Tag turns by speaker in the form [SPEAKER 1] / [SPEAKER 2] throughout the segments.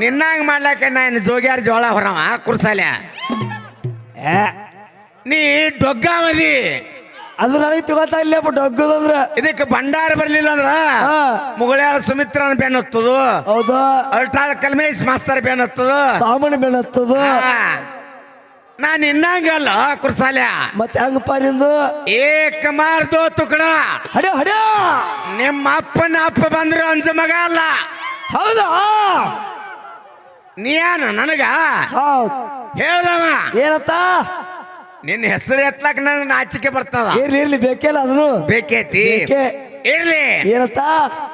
[SPEAKER 1] ನಿನ್ನಂಗ್ ಮಾಡ್ಲಾಕ ನಾನು ಜೋಗ್ಯಾರ ಜೋಳ ಹೊರವ ಕುರ್ಸಾಲೆ ನೀ ಡೊಗ್ಗಾಮದಿ
[SPEAKER 2] ಅದು ನನಗೆ ತಿಗೋತಾ ಇಲ್ಲಪ್ಪ ಡೊಗ್ಗದಂದ್ರ.
[SPEAKER 1] ಇದಕ್ಕೆ ಭಂಡಾರ ಬರ್ಲಿಲ್ಲ ಅಂದ್ರ
[SPEAKER 2] ಮುಗಳ
[SPEAKER 1] ಮುಗಳಾಳ ಸುಮಿತ್ರನ ಬೆನ್ ಹತ್ತದು.
[SPEAKER 2] ಹೌದು.
[SPEAKER 1] ಅಲ್ಟಾಳ ಕಲ್ಮೇಶ್ ಮಾಸ್ತರ್ ಬೆನ್ ಹತ್ತದು.
[SPEAKER 2] ಸಾಮಾನ್ಯ ಬೆನ್ನತ್ತದು
[SPEAKER 1] ನಾನು ನಾನ್ ಇನ್ನಂಗಲ್ಲ ಕುರ್ಸಾಲೆ
[SPEAKER 2] ಮತ್ತೆ ಹಂಗ ನಿಂದು?
[SPEAKER 1] ಏಕ ಮಾರ್ದು ತುಕಡ.
[SPEAKER 2] ಹಡ ಹಡ
[SPEAKER 1] ನಿಮ್ಮ ಅಪ್ಪನ ಅಪ್ಪ ಬಂದ್ರು ಅಂಜ ಮಗ ಅಲ್ಲ.
[SPEAKER 2] ಹೌದಾ?
[SPEAKER 1] ನೀನು ನನಗ?
[SPEAKER 2] ಹೌದ್.
[SPEAKER 1] ಹೇಳ್ದವ?
[SPEAKER 2] ಏನತ್ತ
[SPEAKER 1] ನಿನ್ನ ಹೆಸರು ಎತ್ಲಾಕ ನನಗೆ ನಾಚಿಕೆ ಬರ್ತದ.
[SPEAKER 2] ಇರ್ಲಿ ಇರ್ಲಿ ಬೇಕೇಲ್ಲ ಅದನ್ನು?
[SPEAKER 1] ಬೇಕೈತಿ?
[SPEAKER 2] ಬೇಕೇ.
[SPEAKER 1] ಇರ್ಲಿ.
[SPEAKER 2] ಏನತ್ತ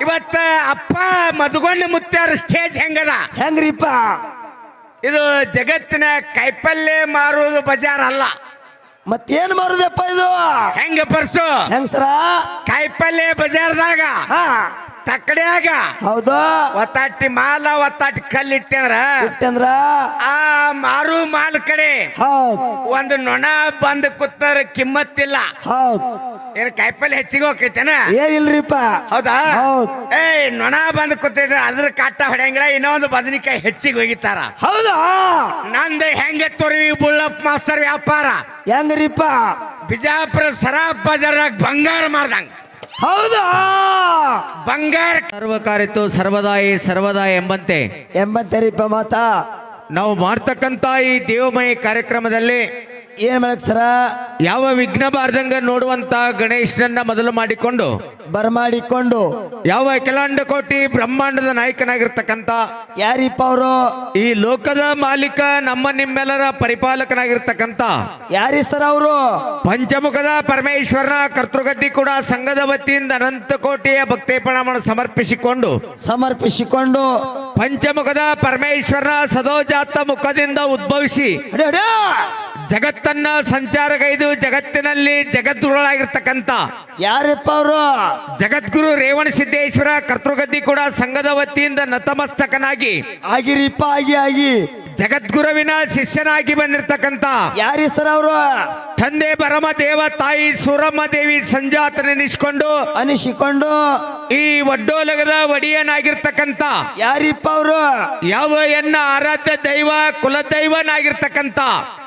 [SPEAKER 1] ಇವತ್ತ ಅಪ್ಪ ಮದುಗೊಂಡ ಮುತ್ತಾರ ಸ್ಟೇಜ್ ಹೆಂಗದ?
[SPEAKER 2] ಹೆಂಗ್ರಿಪ್ಪ?
[SPEAKER 1] ಇದು ಜಗತ್ತಿನ ಕೈಪಲ್ಯ ಮಾರುವುದು ಬಜಾರ್ ಅಲ್ಲ.
[SPEAKER 2] ಮತ್ತೇನ್ ಮಾರುದಪ್ಪ ಇದು?
[SPEAKER 1] ಹೆಂಗ ಪರ್ಸು?
[SPEAKER 2] ಹೆಂಗ್ಸರ?
[SPEAKER 1] ಕಾಯಿಪಲ್ಯ ಬಜಾರ್ದಾಗ
[SPEAKER 2] ಹಾ.
[SPEAKER 1] ತಕ್ಕಡ್ಯಾಗ.
[SPEAKER 2] ಹೌದು?
[SPEAKER 1] ಒತ್ತಾಟಿ ಮಾಲ ಒತ್ತಾಟಿ ಕಲ್ಲಿಟ್ಟಂದ್ರ
[SPEAKER 2] ಇಟ್ಟಂದ್ರ
[SPEAKER 1] ಆ ಮಾರು ಮಾಲ್ ಕಡೆ
[SPEAKER 2] ಹೌದ್.
[SPEAKER 1] ಒಂದು ನೊಣ ಬಂದ್ ಕೂತಾರ ಕಿಮ್ಮತ್ತಿಲ್ಲ.
[SPEAKER 2] ಹೌದ್.
[SPEAKER 1] ಏನ್ ಕಾಯಿಪಲ್ಲೆ ಹೆಚ್ಚಿಗೆ ಹೋಗ್ತೈತೇನ?
[SPEAKER 2] ಏನಿಲ್ರಿಪ್ಪ
[SPEAKER 1] ಹೌದಾ?
[SPEAKER 2] ಹೌದ್.
[SPEAKER 1] ಏಯ್ ನೊಣ ಬಂದ್ ಕೂತೈತೆ ಅದ್ರ ಕಾಟ ಹೊಡೆಯಂಗಿಲ್ಲ ಇನ್ನೊಂದು ಬದನಿಕಾಯಿ ಹೆಚ್ಚಿಗೆ ಒಗಿತಾರ
[SPEAKER 2] ಹೌದಾ?
[SPEAKER 1] ನಂದು ಹೆಂಗೆ ತೋರಿ ಬುಳ್ಳಪ್ಪ ಮಾಸ್ತರ್ ವ್ಯಾಪಾರ?
[SPEAKER 2] ಹೆಂಗ್ರಿಪ್ಪ?
[SPEAKER 1] ಬಿಜಾಪುರ ಸರಾಬ್ ಬಜಾರ್ ಬಂಗಾರ ಮಾರ್ದಂಗ.
[SPEAKER 2] ಹೌದಾ!
[SPEAKER 1] ಬಂಗಾರ
[SPEAKER 3] ಸರ್ವಕಾರಿತು ಸರ್ವದಾಯಿ ಸರ್ವದಾಯಿ ಎಂಬಂತೆ
[SPEAKER 2] ಎಂಬಂತೆ ರೀಪ ಮಾತಾ
[SPEAKER 3] ನಾವು ಮಾಡ್ತಕ್ಕಂತ ಈ ದೇವಮಯ ಕಾರ್ಯಕ್ರಮದಲ್ಲಿ
[SPEAKER 2] ಏನ್ ಮಾಡಕ್ ಸರ?
[SPEAKER 3] ಯಾವ ವಿಘ್ನ ಬಾರ್ದಂಗ ನೋಡುವಂತ ಗಣೇಶನನ್ನ ಮೊದಲು ಮಾಡಿಕೊಂಡು
[SPEAKER 2] ಬರಮಾಡಿಕೊಂಡು.
[SPEAKER 3] ಯಾವ ಕೆಲಾಂಡ ಕೋಟಿ ಬ್ರಹ್ಮಾಂಡದ ನಾಯಕನಾಗಿರ್ತಕ್ಕಂತ
[SPEAKER 2] ಯಾರಿಪ್ಪ ಅವರು?
[SPEAKER 3] ಈ ಲೋಕದ ಮಾಲೀಕ ನಮ್ಮ ನಿಮ್ಮೆಲ್ಲರ ಪರಿಪಾಲಕನಾಗಿರ್ತಕ್ಕಂತ
[SPEAKER 2] ಯಾರಿ ಸರ್ ಅವರು?
[SPEAKER 3] ಪಂಚಮುಖದ ಪರಮೇಶ್ವರನ ಕರ್ತೃಗದ್ದಿ ಕೂಡ ಸಂಘದ ವತಿಯಿಂದ ಅನಂತ ಕೋಟಿಯ ಭಕ್ತಿ ಪ್ರಣಾಮವನ್ನು ಸಮರ್ಪಿಸಿಕೊಂಡು
[SPEAKER 2] ಸಮರ್ಪಿಸಿಕೊಂಡು.
[SPEAKER 3] ಪಂಚಮುಖದ ಪರಮೇಶ್ವರನ ಸದೋಜಾತ ಮುಖದಿಂದ ಉದ್ಭವಿಸಿ ಜಗತ್ತನ್ನ ಸಂಚಾರಗೈದು ಜಗತ್ತಿನಲ್ಲಿ ಜಗದ್ಗುರುಗಳಾಗಿರ್ತಕ್ಕಂಥ
[SPEAKER 2] ಯಾರಪ್ಪ ಅವರು?
[SPEAKER 3] ಜಗದ್ಗುರು ರೇವಣ ಸಿದ್ದೇಶ್ವರ ಕರ್ತೃಗದ್ದಿ ಕೂಡ ಸಂಘದ ವತಿಯಿಂದ ನತಮಸ್ತಕನಾಗಿ
[SPEAKER 2] ಆಗಿರಿಪ್ಪ ಆಗಿ ಆಗಿ.
[SPEAKER 3] ಜಗದ್ಗುರುವಿನ ಶಿಷ್ಯನಾಗಿ ಬಂದಿರತಕ್ಕಂತ
[SPEAKER 2] ಯಾರಿ ಸರ್ ಅವರು?
[SPEAKER 3] ತಂದೆ ಬರಮ ದೇವ ತಾಯಿ ಸೂರಮ್ಮ ದೇವಿ ಸಂಜಾತ ನೆನಿಸಿಕೊಂಡು
[SPEAKER 2] ಅನಿಸಿಕೊಂಡು
[SPEAKER 3] ಈ ಒಡ್ಡೋಲಗದ ಒಡಿಯನಾಗಿರ್ತಕ್ಕಂಥ
[SPEAKER 2] ಯಾರಿಪ್ಪ ಅವರು?
[SPEAKER 3] ಯಾವ ಎನ್ನ ಆರಾಧ್ಯ ದೈವ ಕುಲದೈವನಾಗಿರ್ತಕ್ಕಂಥ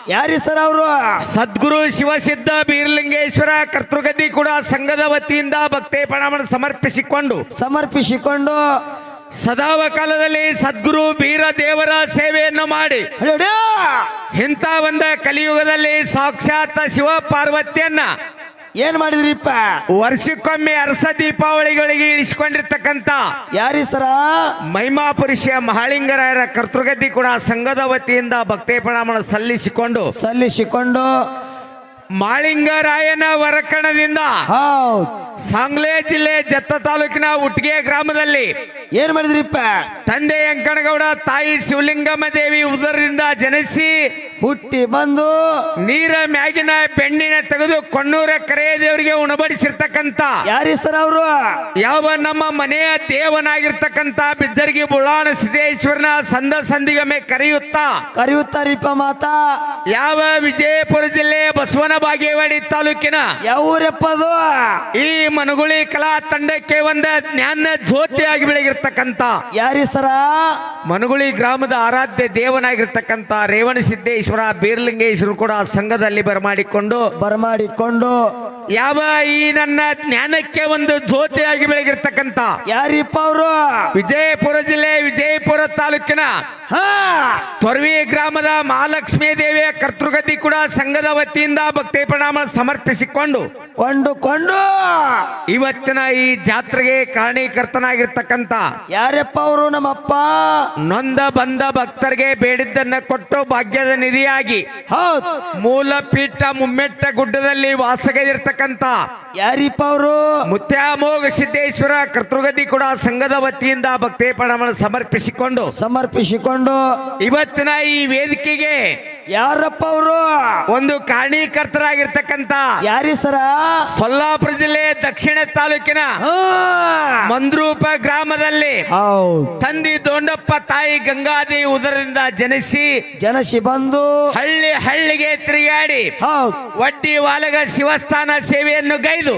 [SPEAKER 2] ಯಾರಿ ಸರ್ ಅವರು?
[SPEAKER 3] ಸದ್ಗುರು ಶಿವಸಿದ್ಧ ಬೀರಲಿಂಗೇಶ್ವರ ಕರ್ತೃಗದ್ದಿ ಕೂಡ ಸಂಘದ ವತಿಯಿಂದ ಭಕ್ತಿ ಪ್ರಣಾಮನ ಸಮರ್ಪಿಸಿಕೊಂಡು
[SPEAKER 2] ಸಮರ್ಪಿಸಿಕೊಂಡು
[SPEAKER 3] ಸದಾವ ಕಾಲದಲ್ಲಿ ಸದ್ಗುರು ಬೀರ ದೇವರ ಸೇವೆಯನ್ನು ಮಾಡಿ ಇಂಥ ಒಂದ ಕಲಿಯುಗದಲ್ಲಿ ಸಾಕ್ಷಾತ್ ಶಿವ ಪಾರ್ವತಿಯನ್ನ
[SPEAKER 2] ಏನ್ ಮಾಡಿದ್ರಿಪ್ಪ?
[SPEAKER 3] ವರ್ಷಕ್ಕೊಮ್ಮೆ ಅರಸ ದೀಪಾವಳಿಗಳಿಗೆ ಇಳಿಸಿಕೊಂಡಿರ್ತಕ್ಕಂತ
[SPEAKER 2] ಯಾರಿ ಸರ?
[SPEAKER 3] ಮಹಿಮಾ ಪುರುಷ ಮಹಾಲಿಂಗರಾಯರ ಕರ್ತೃಗದ್ದಿ ಕೂಡ ಸಂಘದ ವತಿಯಿಂದ ಭಕ್ತಿ ಪ್ರಣಾಮನ ಸಲ್ಲಿಸಿಕೊಂಡು
[SPEAKER 2] ಸಲ್ಲಿಸಿಕೊಂಡು
[SPEAKER 3] ಮಾಳಿಂಗರಾಯನ ವರಕಣದಿಂದ ಸಾಂಗ್ಲೆ ಜಿಲ್ಲೆ ಜತ್ತ ತಾಲೂಕಿನ ಉಟ್ಗೆ ಗ್ರಾಮದಲ್ಲಿ
[SPEAKER 2] ಏನ್ ಮಾಡಿದ್ರಿಪ್ಪ?
[SPEAKER 3] ತಂದೆ ಅಂಕಣಗೌಡ ತಾಯಿ ಶಿವಲಿಂಗಮ್ಮ ದೇವಿ ಉದರದಿಂದ ಜನಿಸಿ
[SPEAKER 2] ಹುಟ್ಟಿ ಬಂದು
[SPEAKER 3] ನೀರ ಮ್ಯಾಗಿನ ಬೆಣ್ಣಿನ ತೆಗೆದು ಕೊಣ್ಣೂರ ಕರೆಯ ದೇವರಿಗೆ
[SPEAKER 2] ಉಣಬಡಿಸಿರ್ತಕ್ಕಂತ ಯಾರಿಸ್ತಾರ ಅವರು?
[SPEAKER 3] ಯಾವ ನಮ್ಮ ಮನೆಯ ದೇವನಾಗಿರ್ತಕ್ಕಂತ ಬಿಜ್ಜರ್ಗಿ ಬುಳಾಣ ಸಿದ್ದೇಶ್ವರನ ಸಂದ ಸಂದಿಗಮೆ ಕರೆಯುತ್ತಾ
[SPEAKER 2] ಕರೆಯುತ್ತಾರಿಪ್ಪ ಮಾತಾ.
[SPEAKER 3] ಯಾವ ವಿಜಯಪುರ ಜಿಲ್ಲೆ ಬಸವನ ಬಾಗೇವಾಡಿ ತಾಲೂಕಿನ
[SPEAKER 2] ಯಾವ ಊರಪ್ಪ ಅದು
[SPEAKER 3] ಈ ಮನಗುಳಿ ಕಲಾ ತಂಡಕ್ಕೆ ಒಂದ ಜ್ಞಾನ ಜ್ಯೋತಿಯಾಗಿ ಬೆಳಗಿರ್ತಕ್ಕಂತ.
[SPEAKER 2] ಯಾರಿ ಸರ?
[SPEAKER 3] ಮನಗುಳಿ ಗ್ರಾಮದ ಆರಾಧ್ಯ ದೇವನಾಗಿರ್ತಕ್ಕಂತ ರೇವಣ ಸಿದ್ದೇಶ್ವರ ಬೀರ್ಲಿಂಗೇಶ್ವರ ಕೂಡ ಸಂಘದಲ್ಲಿ ಬರಮಾಡಿಕೊಂಡು
[SPEAKER 2] ಬರಮಾಡಿಕೊಂಡು.
[SPEAKER 3] ಯಾವ ಈ ನನ್ನ ಜ್ಞಾನಕ್ಕೆ ಒಂದು ಜ್ಯೋತಿಯಾಗಿ ಬೆಳಗಿರ್ತಕ್ಕಂತ?
[SPEAKER 2] ಯಾರಿಪ್ಪ ಅವರು?
[SPEAKER 3] ವಿಜಯಪುರ ಜಿಲ್ಲೆ ವಿಜಯಪುರ ತಾಲೂಕಿನ ತೊರ್ವಿ ಗ್ರಾಮದ ಮಹಾಲಕ್ಷ್ಮೀ ದೇವಿಯ ಕರ್ತೃಗತಿ ಕೂಡ ಸಂಘದ ವತಿಯಿಂದ ಭಕ್ತಿ ಪ್ರಣಾಮ ಸಮರ್ಪಿಸಿಕೊಂಡು
[SPEAKER 2] ಕೊಂಡುಕೊಂಡು ಕೊಂಡು.
[SPEAKER 3] ಇವತ್ತಿನ ಈ ಜಾತ್ರೆಗೆ ಕಾರಣೀಕರ್ತನಾಗಿರ್ತಕ್ಕಂತ
[SPEAKER 2] ಯಾರಪ್ಪ ಅವರು ನಮ್ಮಪ್ಪ?
[SPEAKER 3] ನೊಂದ ಬಂದ ಭಕ್ತರಿಗೆ ಬೇಡಿದ್ದನ್ನ ಕೊಟ್ಟು ಭಾಗ್ಯದ ನಿಧಿಯಾಗಿ
[SPEAKER 2] ಹೌದು.
[SPEAKER 3] ಮೂಲ ಪೀಠ ಮುಮ್ಮೆಟ್ಟ ಗುಡ್ಡದಲ್ಲಿ ವಾಸಗೈದಿರ್ತಕ್ಕಂತ
[SPEAKER 2] ಯಾರಿಪ್ಪ ಅವರು?
[SPEAKER 3] ಮುತ್ಯಾಮೋಗ ಸಿದ್ದೇಶ್ವರ ಕರ್ತೃಗತಿ ಕೂಡ ಸಂಘದ ವತಿಯಿಂದ ಭಕ್ತಿ ಪ್ರಣಾಮ ಸಮರ್ಪಿಸಿಕೊಂಡು
[SPEAKER 2] ಸಮರ್ಪಿಸಿಕೊಂಡು.
[SPEAKER 3] ಇವತ್ತಿನ ಈ ವೇದಿಕೆಗೆ
[SPEAKER 2] ಯಾರಪ್ಪ ಅವರು?
[SPEAKER 3] ಒಂದು ಕಾರಣೀಕರ್ತರಾಗಿರ್ತಕ್ಕಂತ
[SPEAKER 2] ಯಾರಿ ಸರ?
[SPEAKER 3] ಸೊಲ್ಲಾಪುರ ಜಿಲ್ಲೆ ದಕ್ಷಿಣ ತಾಲೂಕಿನ ಮಂದ್ರೂಪ ಗ್ರಾಮದಲ್ಲಿ ತಂದಿ ದೊಂಡಪ್ಪ ತಾಯಿ ಗಂಗಾದೇವಿ ಉದರದಿಂದ ಜನಿಸಿ
[SPEAKER 2] ಜನಿಸಿ ಬಂದು
[SPEAKER 3] ಹಳ್ಳಿ ಹಳ್ಳಿಗೆ ತಿರುಗಾಡಿ ಒಡ್ಡಿ ವಾಲಗ ಶಿವಸ್ಥಾನ ಸೇವೆಯನ್ನು ಗೈದು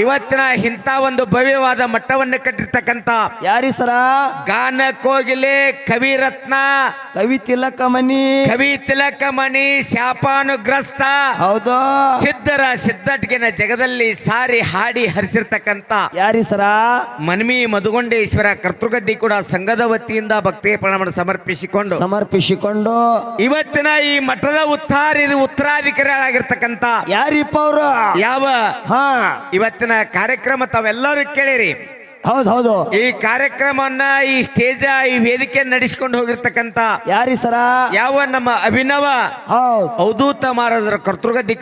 [SPEAKER 3] ಇವತ್ತಿನ ಇಂಥ ಒಂದು ಭವ್ಯವಾದ ಮಟ್ಟವನ್ನು ಕಟ್ಟಿರ್ತಕ್ಕಂತ
[SPEAKER 2] ಯಾರಿ ಸರ?
[SPEAKER 3] ಗಾನ ಕೋಗಿಲೆ ಕವಿರತ್ನ
[SPEAKER 2] ಕವಿ ತಿಲಕ ಮನಿ.
[SPEAKER 3] ಕವಿ ತಿಲಕ ಮಣಿ ಶಾಪಾನುಗ್ರಸ್ತ.
[SPEAKER 2] ಹೌದು.
[SPEAKER 3] ಸಿದ್ಧರ ಸಿದ್ಧಟ್ಗಿನ ಜಗದಲ್ಲಿ ಸಾರಿ ಹಾಡಿ ಹರಿಸಿರ್ತಕ್ಕಂತ
[SPEAKER 2] ಯಾರಿ ಸರ?
[SPEAKER 3] ಮನ್ಮಿ ಮಧುಗೊಂಡೇಶ್ವರ ಕರ್ತೃಗದ್ದಿ ಕೂಡ ಸಂಘದ ವತಿಯಿಂದ ಭಕ್ತಿ ಪ್ರಣಾಮ ಸಮರ್ಪಿಸಿಕೊಂಡು
[SPEAKER 2] ಸಮರ್ಪಿಸಿಕೊಂಡು
[SPEAKER 3] ಇವತ್ತಿನ ಈ ಮಠದ ಉತ್ತಾರ ಇದು ಉತ್ತರಾಧಿಕಾರಿಗಳಾಗಿರ್ತಕ್ಕಂತ
[SPEAKER 2] ಯಾರಿಪ್ಪ ಅವರು?
[SPEAKER 3] ಯಾವ
[SPEAKER 2] ಹಾ.
[SPEAKER 3] ಇವತ್ತಿನ ಕಾರ್ಯಕ್ರಮ ತಾವೆಲ್ಲರೂ ಕೇಳಿರಿ.
[SPEAKER 2] ಹೌದ್ ಹೌದು.
[SPEAKER 3] ಈ ಕಾರ್ಯಕ್ರಮವನ್ನ ಈ ಸ್ಟೇಜ್ ಈ ವೇದಿಕೆ ನಡೆಸಿಕೊಂಡು ಹೋಗಿರ್ತಕ್ಕಂತ
[SPEAKER 2] ಯಾರಿ ಸರ?
[SPEAKER 3] ಯಾವ ನಮ್ಮ ಅಭಿನವ?
[SPEAKER 2] ಹೌದ್.
[SPEAKER 3] ಅವಧೂತ ಮಹಾರಾಜರ ಕರ್ತೃಗದ್ದಿ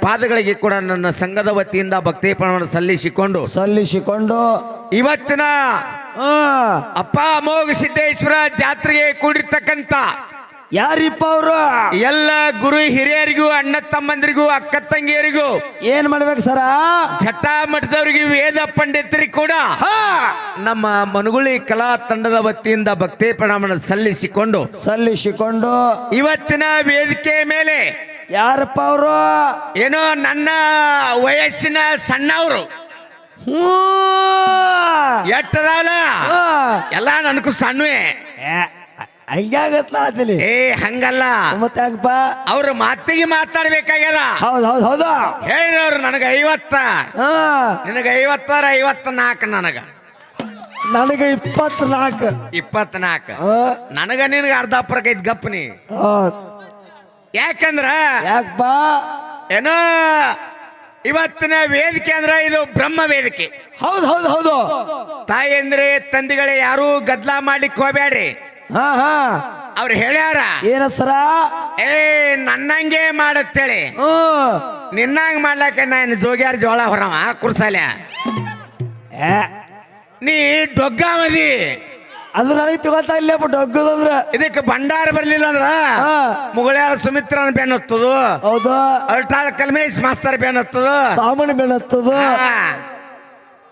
[SPEAKER 3] ಪಾದಗಳಿಗೆ ಕೂಡ ನನ್ನ ಸಂಘದ ವತಿಯಿಂದ ಭಕ್ತಿ ಪ್ರಮಾಣ ಸಲ್ಲಿಸಿಕೊಂಡು
[SPEAKER 2] ಸಲ್ಲಿಸಿಕೊಂಡು
[SPEAKER 3] ಇವತ್ತಿನ ಅಪ್ಪ ಅಮೋಘ ಸಿದ್ದೇಶ್ವರ ಜಾತ್ರೆಗೆ ಕೂಡಿರ್ತಕ್ಕಂತ
[SPEAKER 2] ಯಾರಿಪ್ಪ ಅವರು?
[SPEAKER 3] ಎಲ್ಲ ಗುರು ಹಿರಿಯರಿಗೂ ಅಣ್ಣ ತಮ್ಮಂದಿರಿಗೂ ಅಕ್ಕ ತಂಗಿಯರಿಗೂ.
[SPEAKER 2] ಏನ್ ಮಾಡ್ಬೇಕು ಸರ?
[SPEAKER 3] ಛಟ್ಟ ಮಠದವ್ರಿಗೆ ವೇದ ಪಂಡಿತರಿಗೆ ಕೂಡ. ನಮ್ಮ ಮನುಗುಳಿ ಕಲಾ ತಂಡದ ವತಿಯಿಂದ ಭಕ್ತಿ ಪ್ರಣಾಮ ಸಲ್ಲಿಸಿಕೊಂಡು
[SPEAKER 2] ಸಲ್ಲಿಸಿಕೊಂಡು.
[SPEAKER 3] ಇವತ್ತಿನ ವೇದಿಕೆ ಮೇಲೆ
[SPEAKER 2] ಯಾರಪ್ಪ ಅವರು?
[SPEAKER 3] ಏನೋ ನನ್ನ ವಯಸ್ಸಿನ ಸಣ್ಣವರು. ಎಟ್ಟದಾವಲ್ಲ. ಎಲ್ಲ ನನಗೂ ಸಣ್ಣವೇ.
[SPEAKER 2] ಆತಲಿ
[SPEAKER 3] ಏ ಹಂಗಲ್ಲ.
[SPEAKER 2] ಮತ್ತೆ ಹೆಂಗಪ್ಪ
[SPEAKER 3] ಅವ್ರ ಮಾತಿಗೆ ಮಾತಾಡ್ಬೇಕಾಗ್ಯದ.
[SPEAKER 2] ಹೌದ್ ಹೌದ್ ಹೌದು.
[SPEAKER 3] ಹೇಳಿದವ್ರು ನನಗ ಐವತ್ತ.
[SPEAKER 2] ಹಾ.
[SPEAKER 3] ನಿನಗ ಐವತ್ತಾರ ಐವತ್ತ ನಾಲ್ಕು ನನಗ.
[SPEAKER 2] ನನಗೆ ಇಪ್ಪತ್ನಾಲ್ಕು.
[SPEAKER 3] ಇಪ್ಪತ್ನಾಲ್ಕು. ನನಗ ನಿನಗ ಅರ್ಧ ಅಪ್ಪರಕ್ಕೆ ಇದ್ ಗಪ್ಪನಿ. ಯಾಕಂದ್ರ?
[SPEAKER 2] ಯಾಕಪ್ಪ?
[SPEAKER 3] ಏನೋ ಇವತ್ತಿನ ವೇದಿಕೆ ಅಂದ್ರ ಇದು ಬ್ರಹ್ಮ ವೇದಿಕೆ.
[SPEAKER 2] ಹೌದ್ ಹೌದ್ ಹೌದು.
[SPEAKER 3] ತಾಯಿ ಅಂದ್ರೆ ತಂದೆಗಳೇ ಯಾರು ಗದ್ಲಾ ಮಾಡ್ಲಿಕ್ಕೆ ಹೋಗ್ಬೇಡ್ರಿ
[SPEAKER 2] ಹಾ ಹಾ.
[SPEAKER 3] ಅವ್ರು ಹೇಳ್ಯಾರ
[SPEAKER 2] ಏನ ಸರ?
[SPEAKER 3] ಏ ನನ್ನಂಗೆ ಮಾಡತ್ತೇಳಿ.
[SPEAKER 2] ಹ್ಮ್
[SPEAKER 3] ನಿನ್ನಂಗ್ ಮಾಡ್ಲಾಕೆ ನಾನು ಜೋಗ್ಯಾರ ಜೋಳ ಹೊರವ ಕುರ್ಸಾಲೆ
[SPEAKER 2] ಏ,
[SPEAKER 3] ನೀ ಡೊಗ್ಗಾಮದಿ
[SPEAKER 2] ಮದಿ. ನನಗೆ ತಗೋತಾ ಇಲ್ಲಪ್ಪ ಡೊಗ್ಗದಂದ್ರ.
[SPEAKER 3] ಇದಕ್ಕೆ ಭಂಡಾರ ಬರ್ಲಿಲ್ಲ ಅಂದ್ರ
[SPEAKER 2] ಹಾ.
[SPEAKER 3] ಮುಗಳಾಳ ಸುಮಿತ್ರನ ಬೆನ್ ಹತ್ತದು.
[SPEAKER 2] ಹೌದು?
[SPEAKER 3] ಅಲ್ಟಾಳ ಕಲ್ಮೇಶ್ ಮಾಸ್ತರ್ ಬೆನ್ ಹತ್ತದು.
[SPEAKER 2] ಸಾಮಾನ್ಯ ಬೆನ್ನತ್ತದು
[SPEAKER 3] ಹಾ.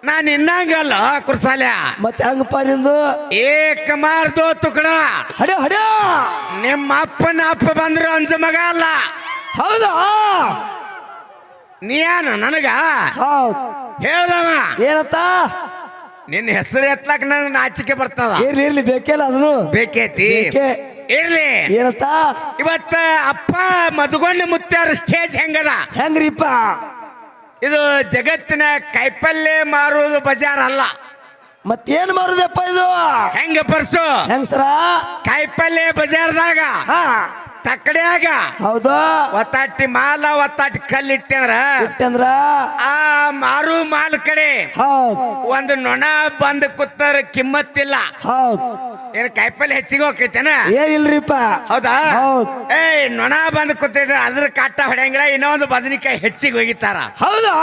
[SPEAKER 3] ನಾನ್ ಇನ್ನಂಗಲ್ಲ ಕುರ್ಸಾಲ್ಯ.
[SPEAKER 2] ಮತ್ತೆ ಹೆಂಗಪ್ಪ ನಿಂದು?
[SPEAKER 3] ಏಕ ಮಾರ್ದೋ ತುಕಡ.
[SPEAKER 2] ಹಡ ಹಡ.
[SPEAKER 3] ನಿಮ್ಮ ಅಪ್ಪನ ಅಪ್ಪ ಬಂದ್ರು ಅಂಜ ಮಗ ಅಲ್ಲ.
[SPEAKER 2] ಹೌದಾ?
[SPEAKER 3] ನೀನು ನನಗ?
[SPEAKER 2] ಹೌದ್.
[SPEAKER 3] ಹೇಳ್ದವ.
[SPEAKER 2] ಏನತ್ತ
[SPEAKER 3] ನಿನ್ನ ಹೆಸರು ಎತ್ತಲಕ್ ನನಗೆ ನಾಚಿಕೆ ಬರ್ತದ.
[SPEAKER 2] ಇರ್ಲಿ ಇರ್ಲಿ ಬೇಕೇಲ್ಲ ಅದನ್ನು?
[SPEAKER 3] ಬೇಕೇತಿ?
[SPEAKER 2] ಬೇಕೇ.
[SPEAKER 3] ಇರ್ಲಿ.
[SPEAKER 2] ಏನತ್ತ
[SPEAKER 3] ಇವತ್ತ ಅಪ್ಪ ಮದುಗೊಂಡ ಮುತ್ತಾರ ಸ್ಟೇಜ್ ಹೆಂಗದ?
[SPEAKER 2] ಹೆಂಗ್ರಿಪ್ಪ?
[SPEAKER 3] ಇದು ಜಗತ್ತಿನ ಕೈಪಲ್ಲೆ ಮಾರುವುದು ಬಜಾರ್ ಅಲ್ಲ
[SPEAKER 2] ಮತ್ತೇನ್ ಮಾರುದಪ್ಪ ಇದು?
[SPEAKER 3] ಹೆಂಗ ಪರ್ಸು?
[SPEAKER 2] ಹೆಂಗಸ್ರ? ಸರ
[SPEAKER 3] ಕಾಯಿಪಲ್ಯ ಬಜಾರ್ದಾಗ
[SPEAKER 2] ಹಾ.
[SPEAKER 3] ತಕ್ಕಡ್ಯಾಗ
[SPEAKER 2] ಹೌದು.
[SPEAKER 3] ಒತ್ತಾಟಿ ಮಾಲ ಒತ್ತಾಟಿ ಕಲ್ಲಿಟ್ಟಂದ್ರ
[SPEAKER 2] ಇಟ್ಟಂದ್ರ?
[SPEAKER 3] ಆ ಮಾರು ಮಾಲ್ ಕಡೆ
[SPEAKER 2] ಹೌದ್.
[SPEAKER 3] ಒಂದು ನೊಣ ಬಂದ್ ಕೂತಾರ ಕಿಮ್ಮತ್ತಿಲ್ಲ.
[SPEAKER 2] ಹೌದ್.
[SPEAKER 3] ಏನ್ ಕಾಯಿಪಲ್ಲೆ ಹೆಚ್ಚಿಗೆ ಹೋಗ್ತೈತೇನ?
[SPEAKER 2] ಏನಿಲ್ರಿಪ್ಪ.
[SPEAKER 3] ಹೌದಾ?
[SPEAKER 2] ಹೌದ್.
[SPEAKER 3] ಏಯ್ ನೊಣ ಬಂದ್ ಕೂತೈತೆ ಅದ್ರ ಕಾಟ ಹೊಡೆಯಂಗಿಲ್ಲ ಇನ್ನೊಂದು ಬದನಿಕಾಯಿ ಹೆಚ್ಚಿಗೆ ಹೋಗಿತ್ತಾರ
[SPEAKER 2] ಹೌದಾ?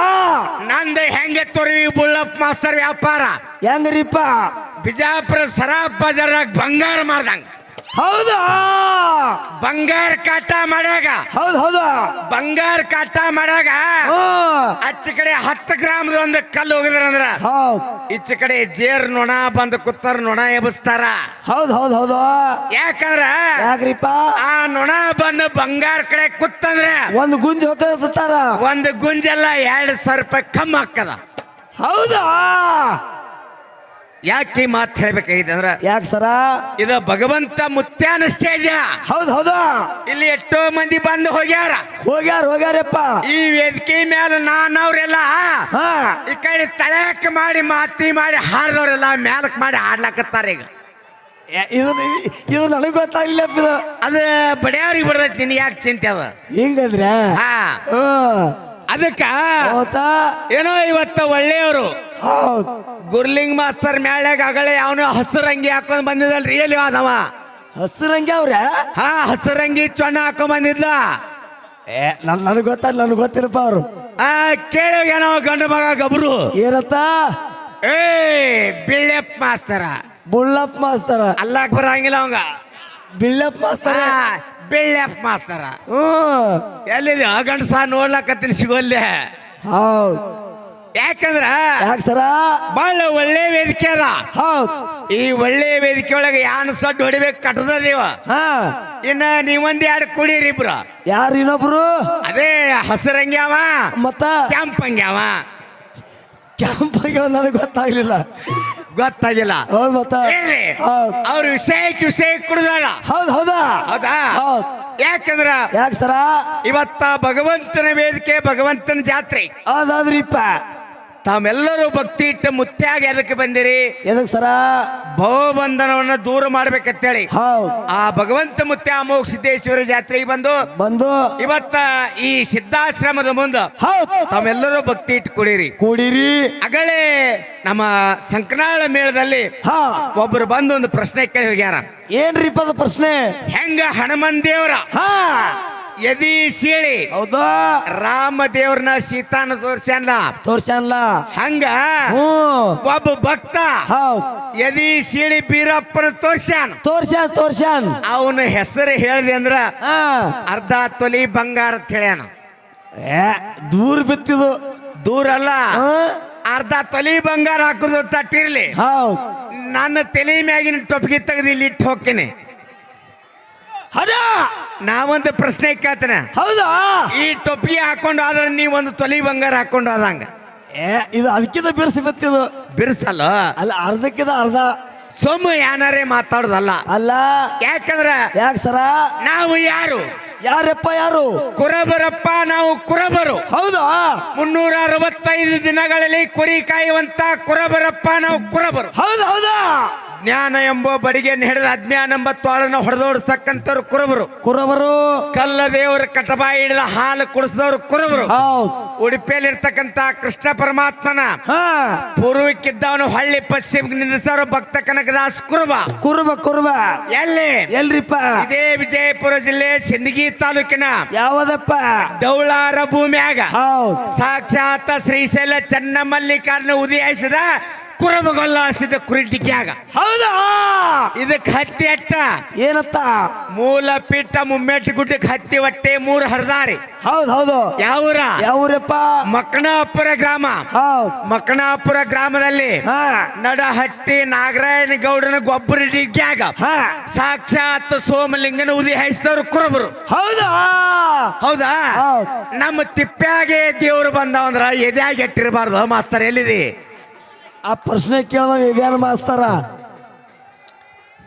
[SPEAKER 3] ನಂದ ಹೆಂಗೆ ತೋರಿ ಬುಳ್ಳಪ್ಪ ಮಾಸ್ತರ್ ವ್ಯಾಪಾರ?
[SPEAKER 2] ಹೆಂಗ್ರಿಪ್ಪ?
[SPEAKER 3] ಬಿಜಾಪುರ ಸರಾಬ್ ಬಜಾರ್ನಾಗ ಬಂಗಾರ ಮಾಡ್ದಂಗ
[SPEAKER 2] ಹೌದಾ.
[SPEAKER 3] ಬಂಗಾರ ಕಾಟ ಮಾಡ್ಯಾಗ.
[SPEAKER 2] ಹೌದು ಹೌದು.
[SPEAKER 3] ಬಂಗಾರ ಕಾಟ ಮಾಡ್ಯಾಗ ಅಚ್ಚ ಕಡೆ ಹತ್ತು ಗ್ರಾಮದ ಒಂದು ಕಲ್ಲು ಹೋಗಿದ್ರಂದ್ರ ಈಚ ಕಡೆ ಜೇರ್ ನೊಣ ಬಂದು ಕುತ್ತರ್ ನೊಣ ಎಬ್ಸ್ತಾರ.
[SPEAKER 2] ಹೌದು ಹೌದು ಹೌದು.
[SPEAKER 3] ಯಾಕಂದ್ರ
[SPEAKER 2] ಯಾಕ್ರಿಪ್ಪ?
[SPEAKER 3] ಆ ನೊಣ ಬಂದು ಬಂಗಾರ ಕಡೆ ಕುತ್ತಂದ್ರೆ
[SPEAKER 2] ಒಂದು ಗುಂಜ್ ಹೋಗ್ತಾರ
[SPEAKER 3] ಒಂದು ಗುಂಜೆಲ್ಲ ಎರಡು ಸಾವಿರ ರೂಪಾಯಿ ಕಮ್ಮಿ ಹಾಕದ
[SPEAKER 2] ಹೌದಾ.
[SPEAKER 3] ಯಾಕೆ ಈ ಮಾತು ಹೇಳ್ಬೇಕಾಗಿದೆ ಅಂದ್ರ
[SPEAKER 2] ಯಾಕೆ ಸರ?
[SPEAKER 3] ಇದು ಭಗವಂತ ಮುತ್ಯಾನ ಸ್ಟೇಜ.
[SPEAKER 2] ಹೌದ್ ಹೌದು?
[SPEAKER 3] ಇಲ್ಲಿ ಎಷ್ಟೋ ಮಂದಿ ಬಂದು ಹೋಗ್ಯಾರ.
[SPEAKER 2] ಹೋಗ್ಯಾರ ಹೋಗ್ಯಾರಪ್ಪ.
[SPEAKER 3] ಈ ವೇದಿಕೆ ಮೇಲೆ ನಾನವ್ರೆಲ್ಲ
[SPEAKER 2] ಹಾ.
[SPEAKER 3] ಈ ಕಡೆ ತಳಕ್ ಮಾಡಿ ಮಾತಿ ಮಾಡಿ ಹಾಡ್ದವ್ರೆಲ್ಲ ಮ್ಯಾಲಕ್ ಮಾಡಿ ಹಾಡ್ಲಾಕತ್ತಾರ ಈಗ.
[SPEAKER 2] ಏ, ಇದು ಇದು ನನಗೆ ಗೊತ್ತಾಗಿಲ್ಲ ಇದು.
[SPEAKER 3] ಅದು ಬಡಿಯವ್ರಿಗೆ ಬರ್ತೈತಿ ನಿನ್ ಯಾಕೆ ಚಿಂತೆ ಅದ?
[SPEAKER 2] ಹಿಂಗಂದ್ರೆ?
[SPEAKER 3] ಹಾ.
[SPEAKER 2] ಹ್ಮ್.
[SPEAKER 3] ಅದಕ್ಕ
[SPEAKER 2] ಹೌದಾ?
[SPEAKER 3] ಏನೋ ಇವತ್ತ ಒಳ್ಳೆಯವರು.
[SPEAKER 2] ಹೌದ್.
[SPEAKER 3] ಗುರ್ಲಿಂಗ್ ಮಾಸ್ತರ್ ಮ್ಯಾಳ್ಯಾಗ ಆಗಲೇ ಅವನು ಹಸಿರಂಗಿ ಹಾಕೊಂಡ್ ಬಂದಿದ್ದಲ್ ರಿಯಲಿ ಅದವ?
[SPEAKER 2] ಹಸಿರಂಗಿ ಅವ್ರ?
[SPEAKER 3] ಹಾ ಹಸಿರಂಗಿ ಚೊಣ್ಣ ಹಾಕೊಂಡ್ ಬಂದಿದ್ಲ.
[SPEAKER 2] ಏ ನನ್ ನನಗೆ ಗೊತ್ತಲ್ಲ ನನಗೆ ಗೊತ್ತಿರಪ್ಪ ಅವರು.
[SPEAKER 3] ಆ ಕೇಳೋಗೇನೋ ಗಂಡು ಮಗ ಗಬ್ರು.
[SPEAKER 2] ಏನತ್ತ?
[SPEAKER 3] ಏ ಬಿಳ್ಳಪ್ಪ ಮಾಸ್ತರ.
[SPEAKER 2] ಬುಳ್ಳಪ್ಪ ಮಾಸ್ತರ.
[SPEAKER 3] ಅಲ್ಲಾಕ್ ಬರಂಗಿಲ್ಲ ಅವಂಗ.
[SPEAKER 2] ಬಿಳ್ಳಪ್ಪ ಮಾಸ್ತರ?
[SPEAKER 3] ಬಿಳ್ಳಪ್ಪ ಮಾಸ್ತರ.
[SPEAKER 2] ಹ್ಮ್.
[SPEAKER 3] ಎಲ್ಲಿದೆ ಗಂಡಸ ನೋಡ್ಲಕತ್ತೀನಿ ಸಿಗೋಲ್ಲೇ.
[SPEAKER 2] ಹೌದ್.
[SPEAKER 3] ಯಾಕಂದ್ರ?
[SPEAKER 2] ಯಾಕೆ ಸರ?
[SPEAKER 3] ಬಹಳ ಒಳ್ಳೆ ವೇದಿಕೆ ಅದ.
[SPEAKER 2] ಹೌದ್.
[SPEAKER 3] ಈ ಒಳ್ಳೆ ವೇದಿಕೆ ಒಳಗೆ ಯಾನ್ ಸಡ್ಡು ಹೊಡಿಬೇಕು ಕಟ್ಟದದೇವ
[SPEAKER 2] ಹಾ.
[SPEAKER 3] ಇನ್ನ ನೀವೊಂದ್ ಎರಡು ಕುಡೀರಿ ಇಬ್ರು.
[SPEAKER 2] ಯಾರು ಇನ್ನೊಬ್ರು?
[SPEAKER 3] ಅದೇ ಹಸಿರಂಗ್ಯಾವ
[SPEAKER 2] ಮತ್ತ?
[SPEAKER 3] ಕೆಂಪಂಗ್ಯಾವ
[SPEAKER 2] ಕ್ಯಾಂಪ್ ನನಗೆ ಗೊತ್ತಾಗ್ಲಿಲ್ಲ.
[SPEAKER 3] ಗೊತ್ತಾಗಿಲ್ಲ.
[SPEAKER 2] ಹೌದ್ ಮತ್ತ. ಹೌದ್.
[SPEAKER 3] ಅವ್ರ ವಿಷಯಕ್ಕೆ ವಿಷಯ ಕುಡಿದಾಗ
[SPEAKER 2] ಹೌದ್ ಹೌದಾ?
[SPEAKER 3] ಹೌದಾ?
[SPEAKER 2] ಹೌದ್.
[SPEAKER 3] ಯಾಕಂದ್ರ?
[SPEAKER 2] ಯಾಕೆ ಸರ?
[SPEAKER 3] ಇವತ್ತ ಭಗವಂತನ ವೇದಿಕೆ ಭಗವಂತನ ಜಾತ್ರೆ.
[SPEAKER 2] ಹೌದಾದ್ರಿಪ್ಪ
[SPEAKER 3] ತಾವೆಲ್ಲರೂ ಭಕ್ತಿ ಇಟ್ಟು ಮುತ್ಯಾಗ ಅದಕ್ಕೆ ಬಂದಿರಿ.
[SPEAKER 2] ಎದಕ್ ಸರ?
[SPEAKER 3] ಭವಬಂಧನವನ್ನ ದೂರ ಮಾಡ್ಬೇಕಂತೇಳಿ.
[SPEAKER 2] ಹೌದು.
[SPEAKER 3] ಆ ಭಗವಂತ ಮುತ್ಯ ಅಮೋಘ ಸಿದ್ದೇಶ್ವರ ಜಾತ್ರೆಗೆ ಬಂದು
[SPEAKER 2] ಬಂದು
[SPEAKER 3] ಇವತ್ತ ಈ ಸಿದ್ಧಾಶ್ರಮದ ಮುಂದ
[SPEAKER 2] ಹೌದು.
[SPEAKER 3] ತಾವೆಲ್ಲರೂ ಭಕ್ತಿ ಇಟ್ಟು ಕುಡೀರಿ.
[SPEAKER 2] ಕುಡಿರಿ.
[SPEAKER 3] ಅಗಳೇ ನಮ್ಮ ಸಂಕನಾಳ ಮೇಳದಲ್ಲಿ
[SPEAKER 2] ಹಾ.
[SPEAKER 3] ಒಬ್ರು ಬಂದು ಒಂದು ಪ್ರಶ್ನೆ ಕೇಳಿ ಹೋಗ್ಯಾರ.
[SPEAKER 2] ಏನ್ರಿಪ್ಪ ಅದು ಪ್ರಶ್ನೆ?
[SPEAKER 3] ಹೆಂಗ ಹನುಮನ್ ದೇವ್ರ
[SPEAKER 2] ಹಾ.
[SPEAKER 3] ಎದಿ ಸೀಳಿ.
[SPEAKER 2] ಹೌದಾ?
[SPEAKER 3] ರಾಮ ದೇವ್ರನ್ನ ಸೀತಾನ ತೋರ್ಸ್ಯಾನ್ಲ.
[SPEAKER 2] ತೋರ್ಸ್ಯಾನ್ಲ.
[SPEAKER 3] ಹಂಗ? ಒಬ್ಬ ಭಕ್ತ
[SPEAKER 2] ಹೌದ್.
[SPEAKER 3] ಎದಿ ಸೀಳಿ ಬೀರಪ್ಪನ ತೋರ್ಸ್ಯಾನ್.
[SPEAKER 2] ತೋರ್ಸ್ಯಾನ್ ತೋರ್ಸ್ಯಾನ್.
[SPEAKER 3] ಅವನ ಹೆಸರು ಹೇಳಿದೆ ಅಂದ್ರ ಅರ್ಧ ತೊಲಿ ಬಂಗಾರ ಅಂತ ಹೇಳ್ಯಾನ.
[SPEAKER 2] ಏ ದೂರ ಬಿತ್ತಿದು
[SPEAKER 3] ದೂರ ಅಲ್ಲ? ಅರ್ಧ ತೊಲಿ ಬಂಗಾರ ಹಾಕುದು ತಟ್ಟಿರ್ಲಿ
[SPEAKER 2] ಹೌದ್.
[SPEAKER 3] ನನ್ನ ತಲೆ ಮ್ಯಾಗಿನ ಟೊಪ್ಪಿಗೆ ತೆಗೆದು ಇಲ್ಲಿ ಇಟ್ಟು ಹೋಗ್ತೇನೆ.
[SPEAKER 2] ಹದ?
[SPEAKER 3] ನಾವೊಂದು ಪ್ರಶ್ನೆ ಕೇಳ್ತೇನೆ.
[SPEAKER 2] ಹೌದಾ?
[SPEAKER 3] ಈ ಟೊಪ್ಪಿಗೆ ಹಾಕೊಂಡು ಆದ್ರೆ ನೀವೊಂದು ತೊಲಿ ಬಂಗಾರ ಹಾಕೊಂಡು ಆದಂಗ
[SPEAKER 2] ಏ ಇದು ಅದಕ್ಕಿಂತ ಬಿರ್ಸಿ ಬತ್ತಿದು.
[SPEAKER 3] ಬಿರ್ಸಲ್ಲ?
[SPEAKER 2] ಅಲ್ಲ ಅರ್ಧಕ್ಕಿಂತ ಅರ್ಧ.
[SPEAKER 3] ಸೊಮ್ಮ ಯಾನಾರೇ ಮಾತಾಡೋದಲ್ಲ.
[SPEAKER 2] ಅಲ್ಲ.
[SPEAKER 3] ಯಾಕಂದ್ರ
[SPEAKER 2] ಯಾಕೆ ಸರ?
[SPEAKER 3] ನಾವು ಯಾರು?
[SPEAKER 2] ಯಾರಪ್ಪ ಯಾರು?
[SPEAKER 3] ಕುರಬರಪ್ಪ ನಾವು ಕುರಬರು.
[SPEAKER 2] ಹೌದಾ?
[SPEAKER 3] ಮುನ್ನೂರ ಅರವತ್ತೈದು ದಿನಗಳಲ್ಲಿ ಕುರಿ ಕಾಯುವಂತ ಕುರಬರಪ್ಪ ನಾವು ಕುರಬರು.
[SPEAKER 2] ಹೌದು ಹೌದಾ?
[SPEAKER 3] ಜ್ಞಾನ ಎಂಬ ಬಡಿಗೆಯನ್ನು ಹಿಡಿದ ಅಜ್ಞಾನ ಎಂಬ ತೋಳನ್ನು ಹೊಡೆದೋಡಿಸ್ತಕ್ಕಂಥವ್ರು ಕುರುಬರು.
[SPEAKER 2] ಕುರುಬರು.
[SPEAKER 3] ಕಲ್ಲ ದೇವರ ಕಟಬಾಯಿ ಹಿಡಿದ ಹಾಲು ಕುಡಿಸಿದವರು ಕುರುಬರು.
[SPEAKER 2] ಉಡುಪಿಯಲ್ಲಿ
[SPEAKER 3] ಇರ್ತಕ್ಕಂತ ಕೃಷ್ಣ ಪರಮಾತ್ಮನ
[SPEAKER 2] ಹಾ.
[SPEAKER 3] ಪೂರ್ವಕ್ಕಿದ್ದವನು ಹಳ್ಳಿ ಪಶ್ಚಿಮ ನಿಂದಿಸೋರು ಭಕ್ತ ಕನಕದಾಸ್ ಕುರುಬ.
[SPEAKER 2] ಕುರುಬ ಕುರುಬ.
[SPEAKER 3] ಎಲ್ಲಿ?
[SPEAKER 2] ಎಲ್ರಿಪ್ಪ.
[SPEAKER 3] ಇದೇ ವಿಜಯಪುರ ಜಿಲ್ಲೆ ಸಿಂದಗಿ ತಾಲೂಕಿನ
[SPEAKER 2] ಯಾವದಪ್ಪ?
[SPEAKER 3] ಡೌಳಾರ ಭೂಮಿಯಾಗ. ಸಾಕ್ಷಾತ್ ಶ್ರೀಶೈಲ ಚನ್ನಮಲ್ಲಿಕಾರ್ನ ಉದಯಿಸಿದ ಕುರುಬಗೊಲ್ಲಾಸಿದ ಕುರಿಟಿಕ್ಯಾಗ
[SPEAKER 2] ಹೌದಾ?
[SPEAKER 3] ಇದಕ್ಕೆ ಹತ್ತಿ ಅಟ್ಟ.
[SPEAKER 2] ಏನತ್ತ?
[SPEAKER 3] ಮೂಲ ಪೀಠ ಮುಮ್ಮೆಟ್ಟಿ ಗುಡ್ಡಕ್ಕೆ ಹತ್ತಿ ಹೊಟ್ಟೆ ಮೂರು ಹರಿದಾರಿ.
[SPEAKER 2] ಹೌದು ಹೌದು.
[SPEAKER 3] ಯಾವೂರ?
[SPEAKER 2] ಯಾವೂರಪ್ಪ?
[SPEAKER 3] ಮಕ್ಕಣಾಪುರ ಗ್ರಾಮ.
[SPEAKER 2] ಹೌದು.
[SPEAKER 3] ಮಕ್ಕಣಾಪುರ ಗ್ರಾಮದಲ್ಲಿ
[SPEAKER 2] ಹಾ.
[SPEAKER 3] ನಡಹಟ್ಟಿ ನಾಗರಾಯನ ಗೌಡನ ಗೊಬ್ಬರ ಡಿಗ್ಯಾಗ ಸಾಕ್ಷಾತ್ ಸೋಮಲಿಂಗನ ಉದಯಿಸಿದವರು ಕುರುಬರು.
[SPEAKER 2] ಹೌದಾ?
[SPEAKER 3] ಹೌದಾ? ನಮ್ಮ ತಿಪ್ಪ್ಯಾಗೆ ದೇವ್ರು ಬಂದವಂದ್ರ ಎದ್ಯಾಗ ಇಟ್ಟಿರಬಾರ್ದು ಮಾಸ್ತರ್ ಎಲ್ಲಿದೆ?
[SPEAKER 2] ಆ ಪ್ರಶ್ನೆ ಕೇಳ್ದ ವಿದ್ಯಾನ ಮಾಸ್ತಾರ?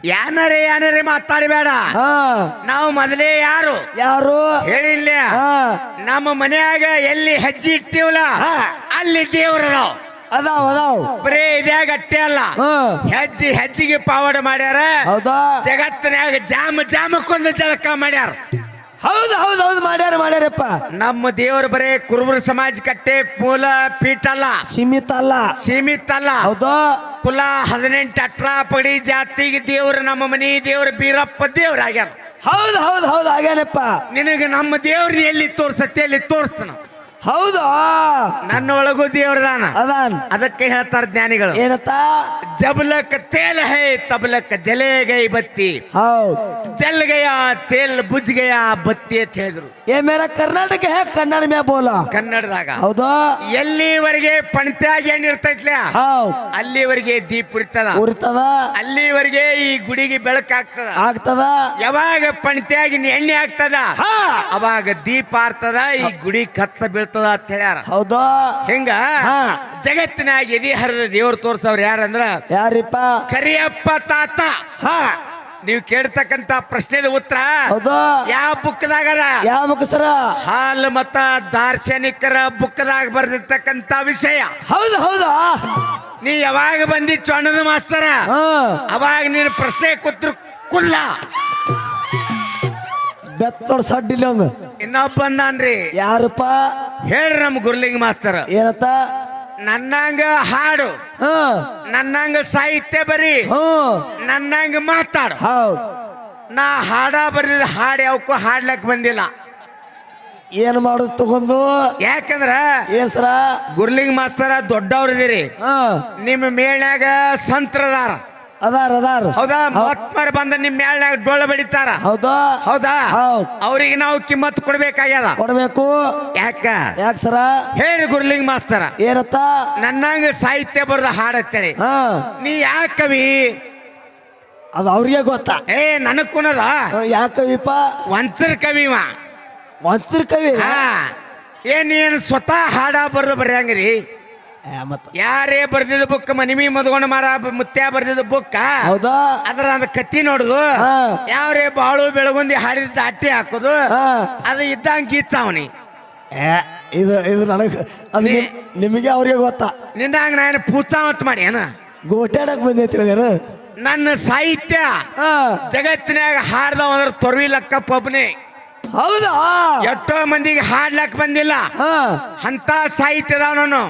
[SPEAKER 3] ಯಾನರೇ ಯಾನರೇ ಮಾತಾಡಬೇಡ.
[SPEAKER 2] ಹಾ.
[SPEAKER 3] ನಾವು ಮೊದಲೇ ಯಾರು?
[SPEAKER 2] ಯಾರು?
[SPEAKER 3] ಹೇಳಿಲ್ಲ?
[SPEAKER 2] ಹಾ.
[SPEAKER 3] ನಮ್ಮ ಮನ್ಯಾಗ ಎಲ್ಲಿ ಹೆಜ್ಜೆ ಇಟ್ಟಿವಲ್ಲ
[SPEAKER 2] ಹಾ.
[SPEAKER 3] ಅಲ್ಲಿ ದೇವ್ರದಾವ್
[SPEAKER 2] ಅದಾವ್ ಅದಾವ್.
[SPEAKER 3] ಬರೇ ಇದ್ಯಾಗ ಅಟ್ಟೆ ಅಲ್ಲ.
[SPEAKER 2] ಹಾ.
[SPEAKER 3] ಹೆಜ್ಜೆ ಹೆಜ್ಜಿಗೆ ಪಾವಡ ಮಾಡ್ಯಾರ.
[SPEAKER 2] ಹೌದಾ?
[SPEAKER 3] ಜಗತ್ತಿನ್ಯಾಗ ಜಾಮ ಜಾಮಕ್ಕೊಂದು ಜಳಕ ಮಾಡ್ಯಾರ.
[SPEAKER 2] ಹೌದು ಹೌದು ಹೌದು ಮಾಡ್ಯಾರ ಮಾಡ್ಯಾರಪ್ಪ.
[SPEAKER 3] ನಮ್ಮ ದೇವರು ಬರೇ ಕುರುಬರ ಸಮಾಜ ಕಟ್ಟೆ ಮೂಲ ಪೀಠ ಅಲ್ಲ
[SPEAKER 2] ಸೀಮಿತ ಅಲ್ಲ
[SPEAKER 3] ಸೀಮಿತ ಅಲ್ಲ
[SPEAKER 2] ಹೌದು.
[SPEAKER 3] ಕುಲ ಹದಿನೆಂಟು ಅಟ್ರಾ ಪಡಿ ಜಾತಿಗೆ ದೇವ್ರು ನಮ್ಮ ಮನಿ ದೇವ್ರ ಬೀರಪ್ಪ ದೇವ್ರ ಆಗ್ಯಾರ
[SPEAKER 2] ಹೌದು ಹೌದು ಹೌದು ಆಗ್ಯಾನಪ್ಪ.
[SPEAKER 3] ನಿನಗೆ ನಮ್ಮ ದೇವ್ರನ್ನ ಎಲ್ಲಿ ತೋರ್ಸತ್ತೆ ಎಲ್ಲಿ ತೋರಿಸ್ತಾನ.
[SPEAKER 2] ಹೌದು.
[SPEAKER 3] ನನ್ನ ಒಳಗು ದೇವ್ರದಾನ.
[SPEAKER 2] ಅದಾನ್.
[SPEAKER 3] ಅದಕ್ಕೆ ಹೇಳ್ತಾರ ಜ್ಞಾನಿಗಳು.
[SPEAKER 2] ಏನತ್ತ?
[SPEAKER 3] ಜಬಲಕ್ ತೇಲ್ ಹೈ ತಬಲಕ್ ಜಲೇಗೈ ಬತ್ತಿ.
[SPEAKER 2] ಹೌದು.
[SPEAKER 3] ಜಲ್ ಗಯಾ ತೇಲ್ ಬುಜ್ ಗಯಾ ಬತ್ತಿ ಅಂತ ಹೇಳಿದ್ರು.
[SPEAKER 2] ಏ ಮೇರ ಕರ್ನಾಟಕ ಹೇ ಕನ್ನಡ ಮೇ ಬೋಲ?
[SPEAKER 3] ಕನ್ನಡದಾಗ.
[SPEAKER 2] ಹೌದಾ?
[SPEAKER 3] ಎಲ್ಲಿವರೆಗೆ ಪಣತ್ಯಾಗಿ ಎಣ್ಣೆ ಇರ್ತೈತ್ಲ?
[SPEAKER 2] ಹೌದ್.
[SPEAKER 3] ಅಲ್ಲಿವರೆಗೆ ದೀಪ ಇರ್ತದ
[SPEAKER 2] ಉರ್ತದ?
[SPEAKER 3] ಅಲ್ಲಿವರೆಗೆ ಈ ಗುಡಿಗೆ ಬೆಳಕಾಗ್ತದ
[SPEAKER 2] ಆಗ್ತದ?
[SPEAKER 3] ಯಾವಾಗ ಪಣತ್ಯಾಗಿ ಎಣ್ಣೆ ಆಗ್ತದ?
[SPEAKER 2] ಹಾ.
[SPEAKER 3] ಅವಾಗ ದೀಪ ಆರ್ತದ ಈ ಗುಡಿ ಕತ್ತ ಬೀಳ್ತದ ಅಂತ ಹೇಳ್ಯಾರ.
[SPEAKER 2] ಹೌದಾ?
[SPEAKER 3] ಹಿಂಗ?
[SPEAKER 2] ಹಾ.
[SPEAKER 3] ಜಗತ್ತಿನಾಗ ಎದಿ ಹರಿದ ದೇವ್ರು ತೋರ್ಸವ್ರ ಯಾರಂದ್ರ
[SPEAKER 2] ಯಾರಿಪ್ಪ?
[SPEAKER 3] ಕರಿಯಪ್ಪ ತಾತ.
[SPEAKER 2] ಹಾ.
[SPEAKER 3] ನೀವು ಕೇಳ್ತಕ್ಕಂತ ಪ್ರಶ್ನೆದ ಉತ್ತರ
[SPEAKER 2] ಹೌದಾ.
[SPEAKER 3] ಯಾವ ಬುಕ್ದಾಗ
[SPEAKER 2] ಯಾವ ಬುಕ್ ಸರ
[SPEAKER 3] ಹಾಲು ಮತ ದಾರ್ಶನಿಕರ ಬುಕ್ದಾಗ ಬರ್ದಿರ್ತಕ್ಕಂತ ವಿಷಯ.
[SPEAKER 2] ಹೌದು ಹೌದಾ.
[SPEAKER 3] ನೀ ಯಾವಾಗ ಬಂದಿ ಚೊಣ್ಣದ ಮಾಸ್ತರ?
[SPEAKER 2] ಹಾ.
[SPEAKER 3] ಅವಾಗ ನೀನು ಪ್ರಶ್ನೆ ಕೂತ್ರು ಕುಲ್ಲ.
[SPEAKER 2] ಬೆತ್ತೋಡ್ ಸಡ್ಡಿಲ್ಲ ಒಂದು
[SPEAKER 3] ಇನ್ನೊಬ್ಬ ಬಂದಾನ್ರಿ
[SPEAKER 2] ಯಾರಪ್ಪ?
[SPEAKER 3] ಹೇಳ್ರಿ ನಮ್ ಗುರ್ಲಿಂಗ್ ಮಾಸ್ತರ.
[SPEAKER 2] ಏನತ್ತ?
[SPEAKER 3] ನನ್ನಂಗ ಹಾಡು. ನನ್ನಂಗ ಸಾಹಿತ್ಯ ಬರಿ. ನನ್ನಂಗ ಮಾತಾಡು.
[SPEAKER 2] ಹೌದು.
[SPEAKER 3] ನಾ ಹಾಡ ಬರ್ದಿದ್ದ ಹಾಡು ಯಾವಕ್ಕೂ ಹಾಡ್ಲಕ್ ಬಂದಿಲ್ಲ.
[SPEAKER 2] ಏನ್ ಮಾಡುದು ತಗೊಂಡು?
[SPEAKER 3] ಯಾಕಂದ್ರ
[SPEAKER 2] ಏನ್ ಸರ?
[SPEAKER 3] ಗುರ್ಲಿಂಗ್ ಮಾಸ್ತರ ದೊಡ್ಡವ್ರದಿರಿ ನಿಮ್ಮ ಮೇಳ್ಯಾಗ ಸಂತ್ರದಾರ.
[SPEAKER 2] ಅದಾರ ಅದಾರ.
[SPEAKER 3] ಹೌದಾ? ಮಹಾತ್ಮರು ಬಂದ ನಿಮ್ ಮ್ಯಾಳ್ನಾಗ ಡೋಳ ಬಡಿತಾರ?
[SPEAKER 2] ಹೌದಾ?
[SPEAKER 3] ಹೌದಾ?
[SPEAKER 2] ಹೌದ್.
[SPEAKER 3] ಅವ್ರಿಗೆ ನಾವು ಕಿಮ್ಮತ್ ಕೊಡ್ಬೇಕಾಗ್ಯದ?
[SPEAKER 2] ಕೊಡ್ಬೇಕು.
[SPEAKER 3] ಯಾಕ?
[SPEAKER 2] ಯಾಕ ಸರ?
[SPEAKER 3] ಹೇಳಿ ಗುರುಲಿಂಗ ಮಾಸ್ತರ.
[SPEAKER 2] ಏನತ್ತ?
[SPEAKER 3] ನನ್ನಂಗ ಸಾಹಿತ್ಯ ಬರ್ದ ಹಾಡತ್ತೇಳಿ
[SPEAKER 2] ಹಾ.
[SPEAKER 3] ನೀ ಯಾಕ ಕವಿ?
[SPEAKER 2] ಅದು ಅವ್ರಿಗೆ ಗೊತ್ತಾ?
[SPEAKER 3] ಏ ನನಗ್ ಕುನದ
[SPEAKER 2] ಯಾಕ ಕವಿಪ
[SPEAKER 3] ಒಂಚರ್ ಕವಿವ.
[SPEAKER 2] ವಂತರ ಕವಿ
[SPEAKER 3] ಹಾ. ಏನ್ ಏನ್ ಸ್ವತಃ ಹಾಡ ಬರ್ದು ಬರ್ಯಾಂಗ್ರಿ.
[SPEAKER 2] ಮತ್ತ
[SPEAKER 3] ಯಾರೇ ಬರ್ದಿದ್ದ ಬುಕ್ ಮನಿಮಿ ಮದ್ಕೊಂಡ ಮಾರ ಮುತ್ಯ ಬರ್ದಿದ್ದ ಬುಕ್ಕ
[SPEAKER 2] ಹೌದಾ?
[SPEAKER 3] ಅದ್ರ ಅಂದ ಕತ್ತಿ ನೋಡುದು. ಯಾವ್ರೇ ಬಾಳು ಬೆಳಗುಂದಿ ಹಾಡಿದ ಅಟ್ಟಿ ಹಾಕೋದು? ಅದು ಇದ್ದಂಗ ಗೀಚಾವನಿ
[SPEAKER 2] ಇದು ಇದು ನನಗೆ ಅದು ನಿಮಗೆ ಅವ್ರಿಗೆ ಗೊತ್ತಾ.
[SPEAKER 3] ನಿಂದಾಗ ನಾನು ಪೂಚಾವತ್ ಮಾಡಿ ಏನ?
[SPEAKER 2] ಗೋಟ್ಯಾಡಕ್ ಬಂದೈತಿ
[SPEAKER 3] ನನ್ನ ಸಾಹಿತ್ಯ ಜಗತ್ತಿನಾಗ ಹಾಡ್ದವ ಅಂದ್ರೆ ತೊರವಿ ಲಕ್ಕ ಒಬ್ಬನೇ
[SPEAKER 2] ಹೌದಾ?
[SPEAKER 3] ಎಷ್ಟೋ ಮಂದಿಗೆ ಹಾಡ್ಲಕ್ ಬಂದಿಲ್ಲ. ಅಂತ ಸಾಹಿತ್ಯದವನು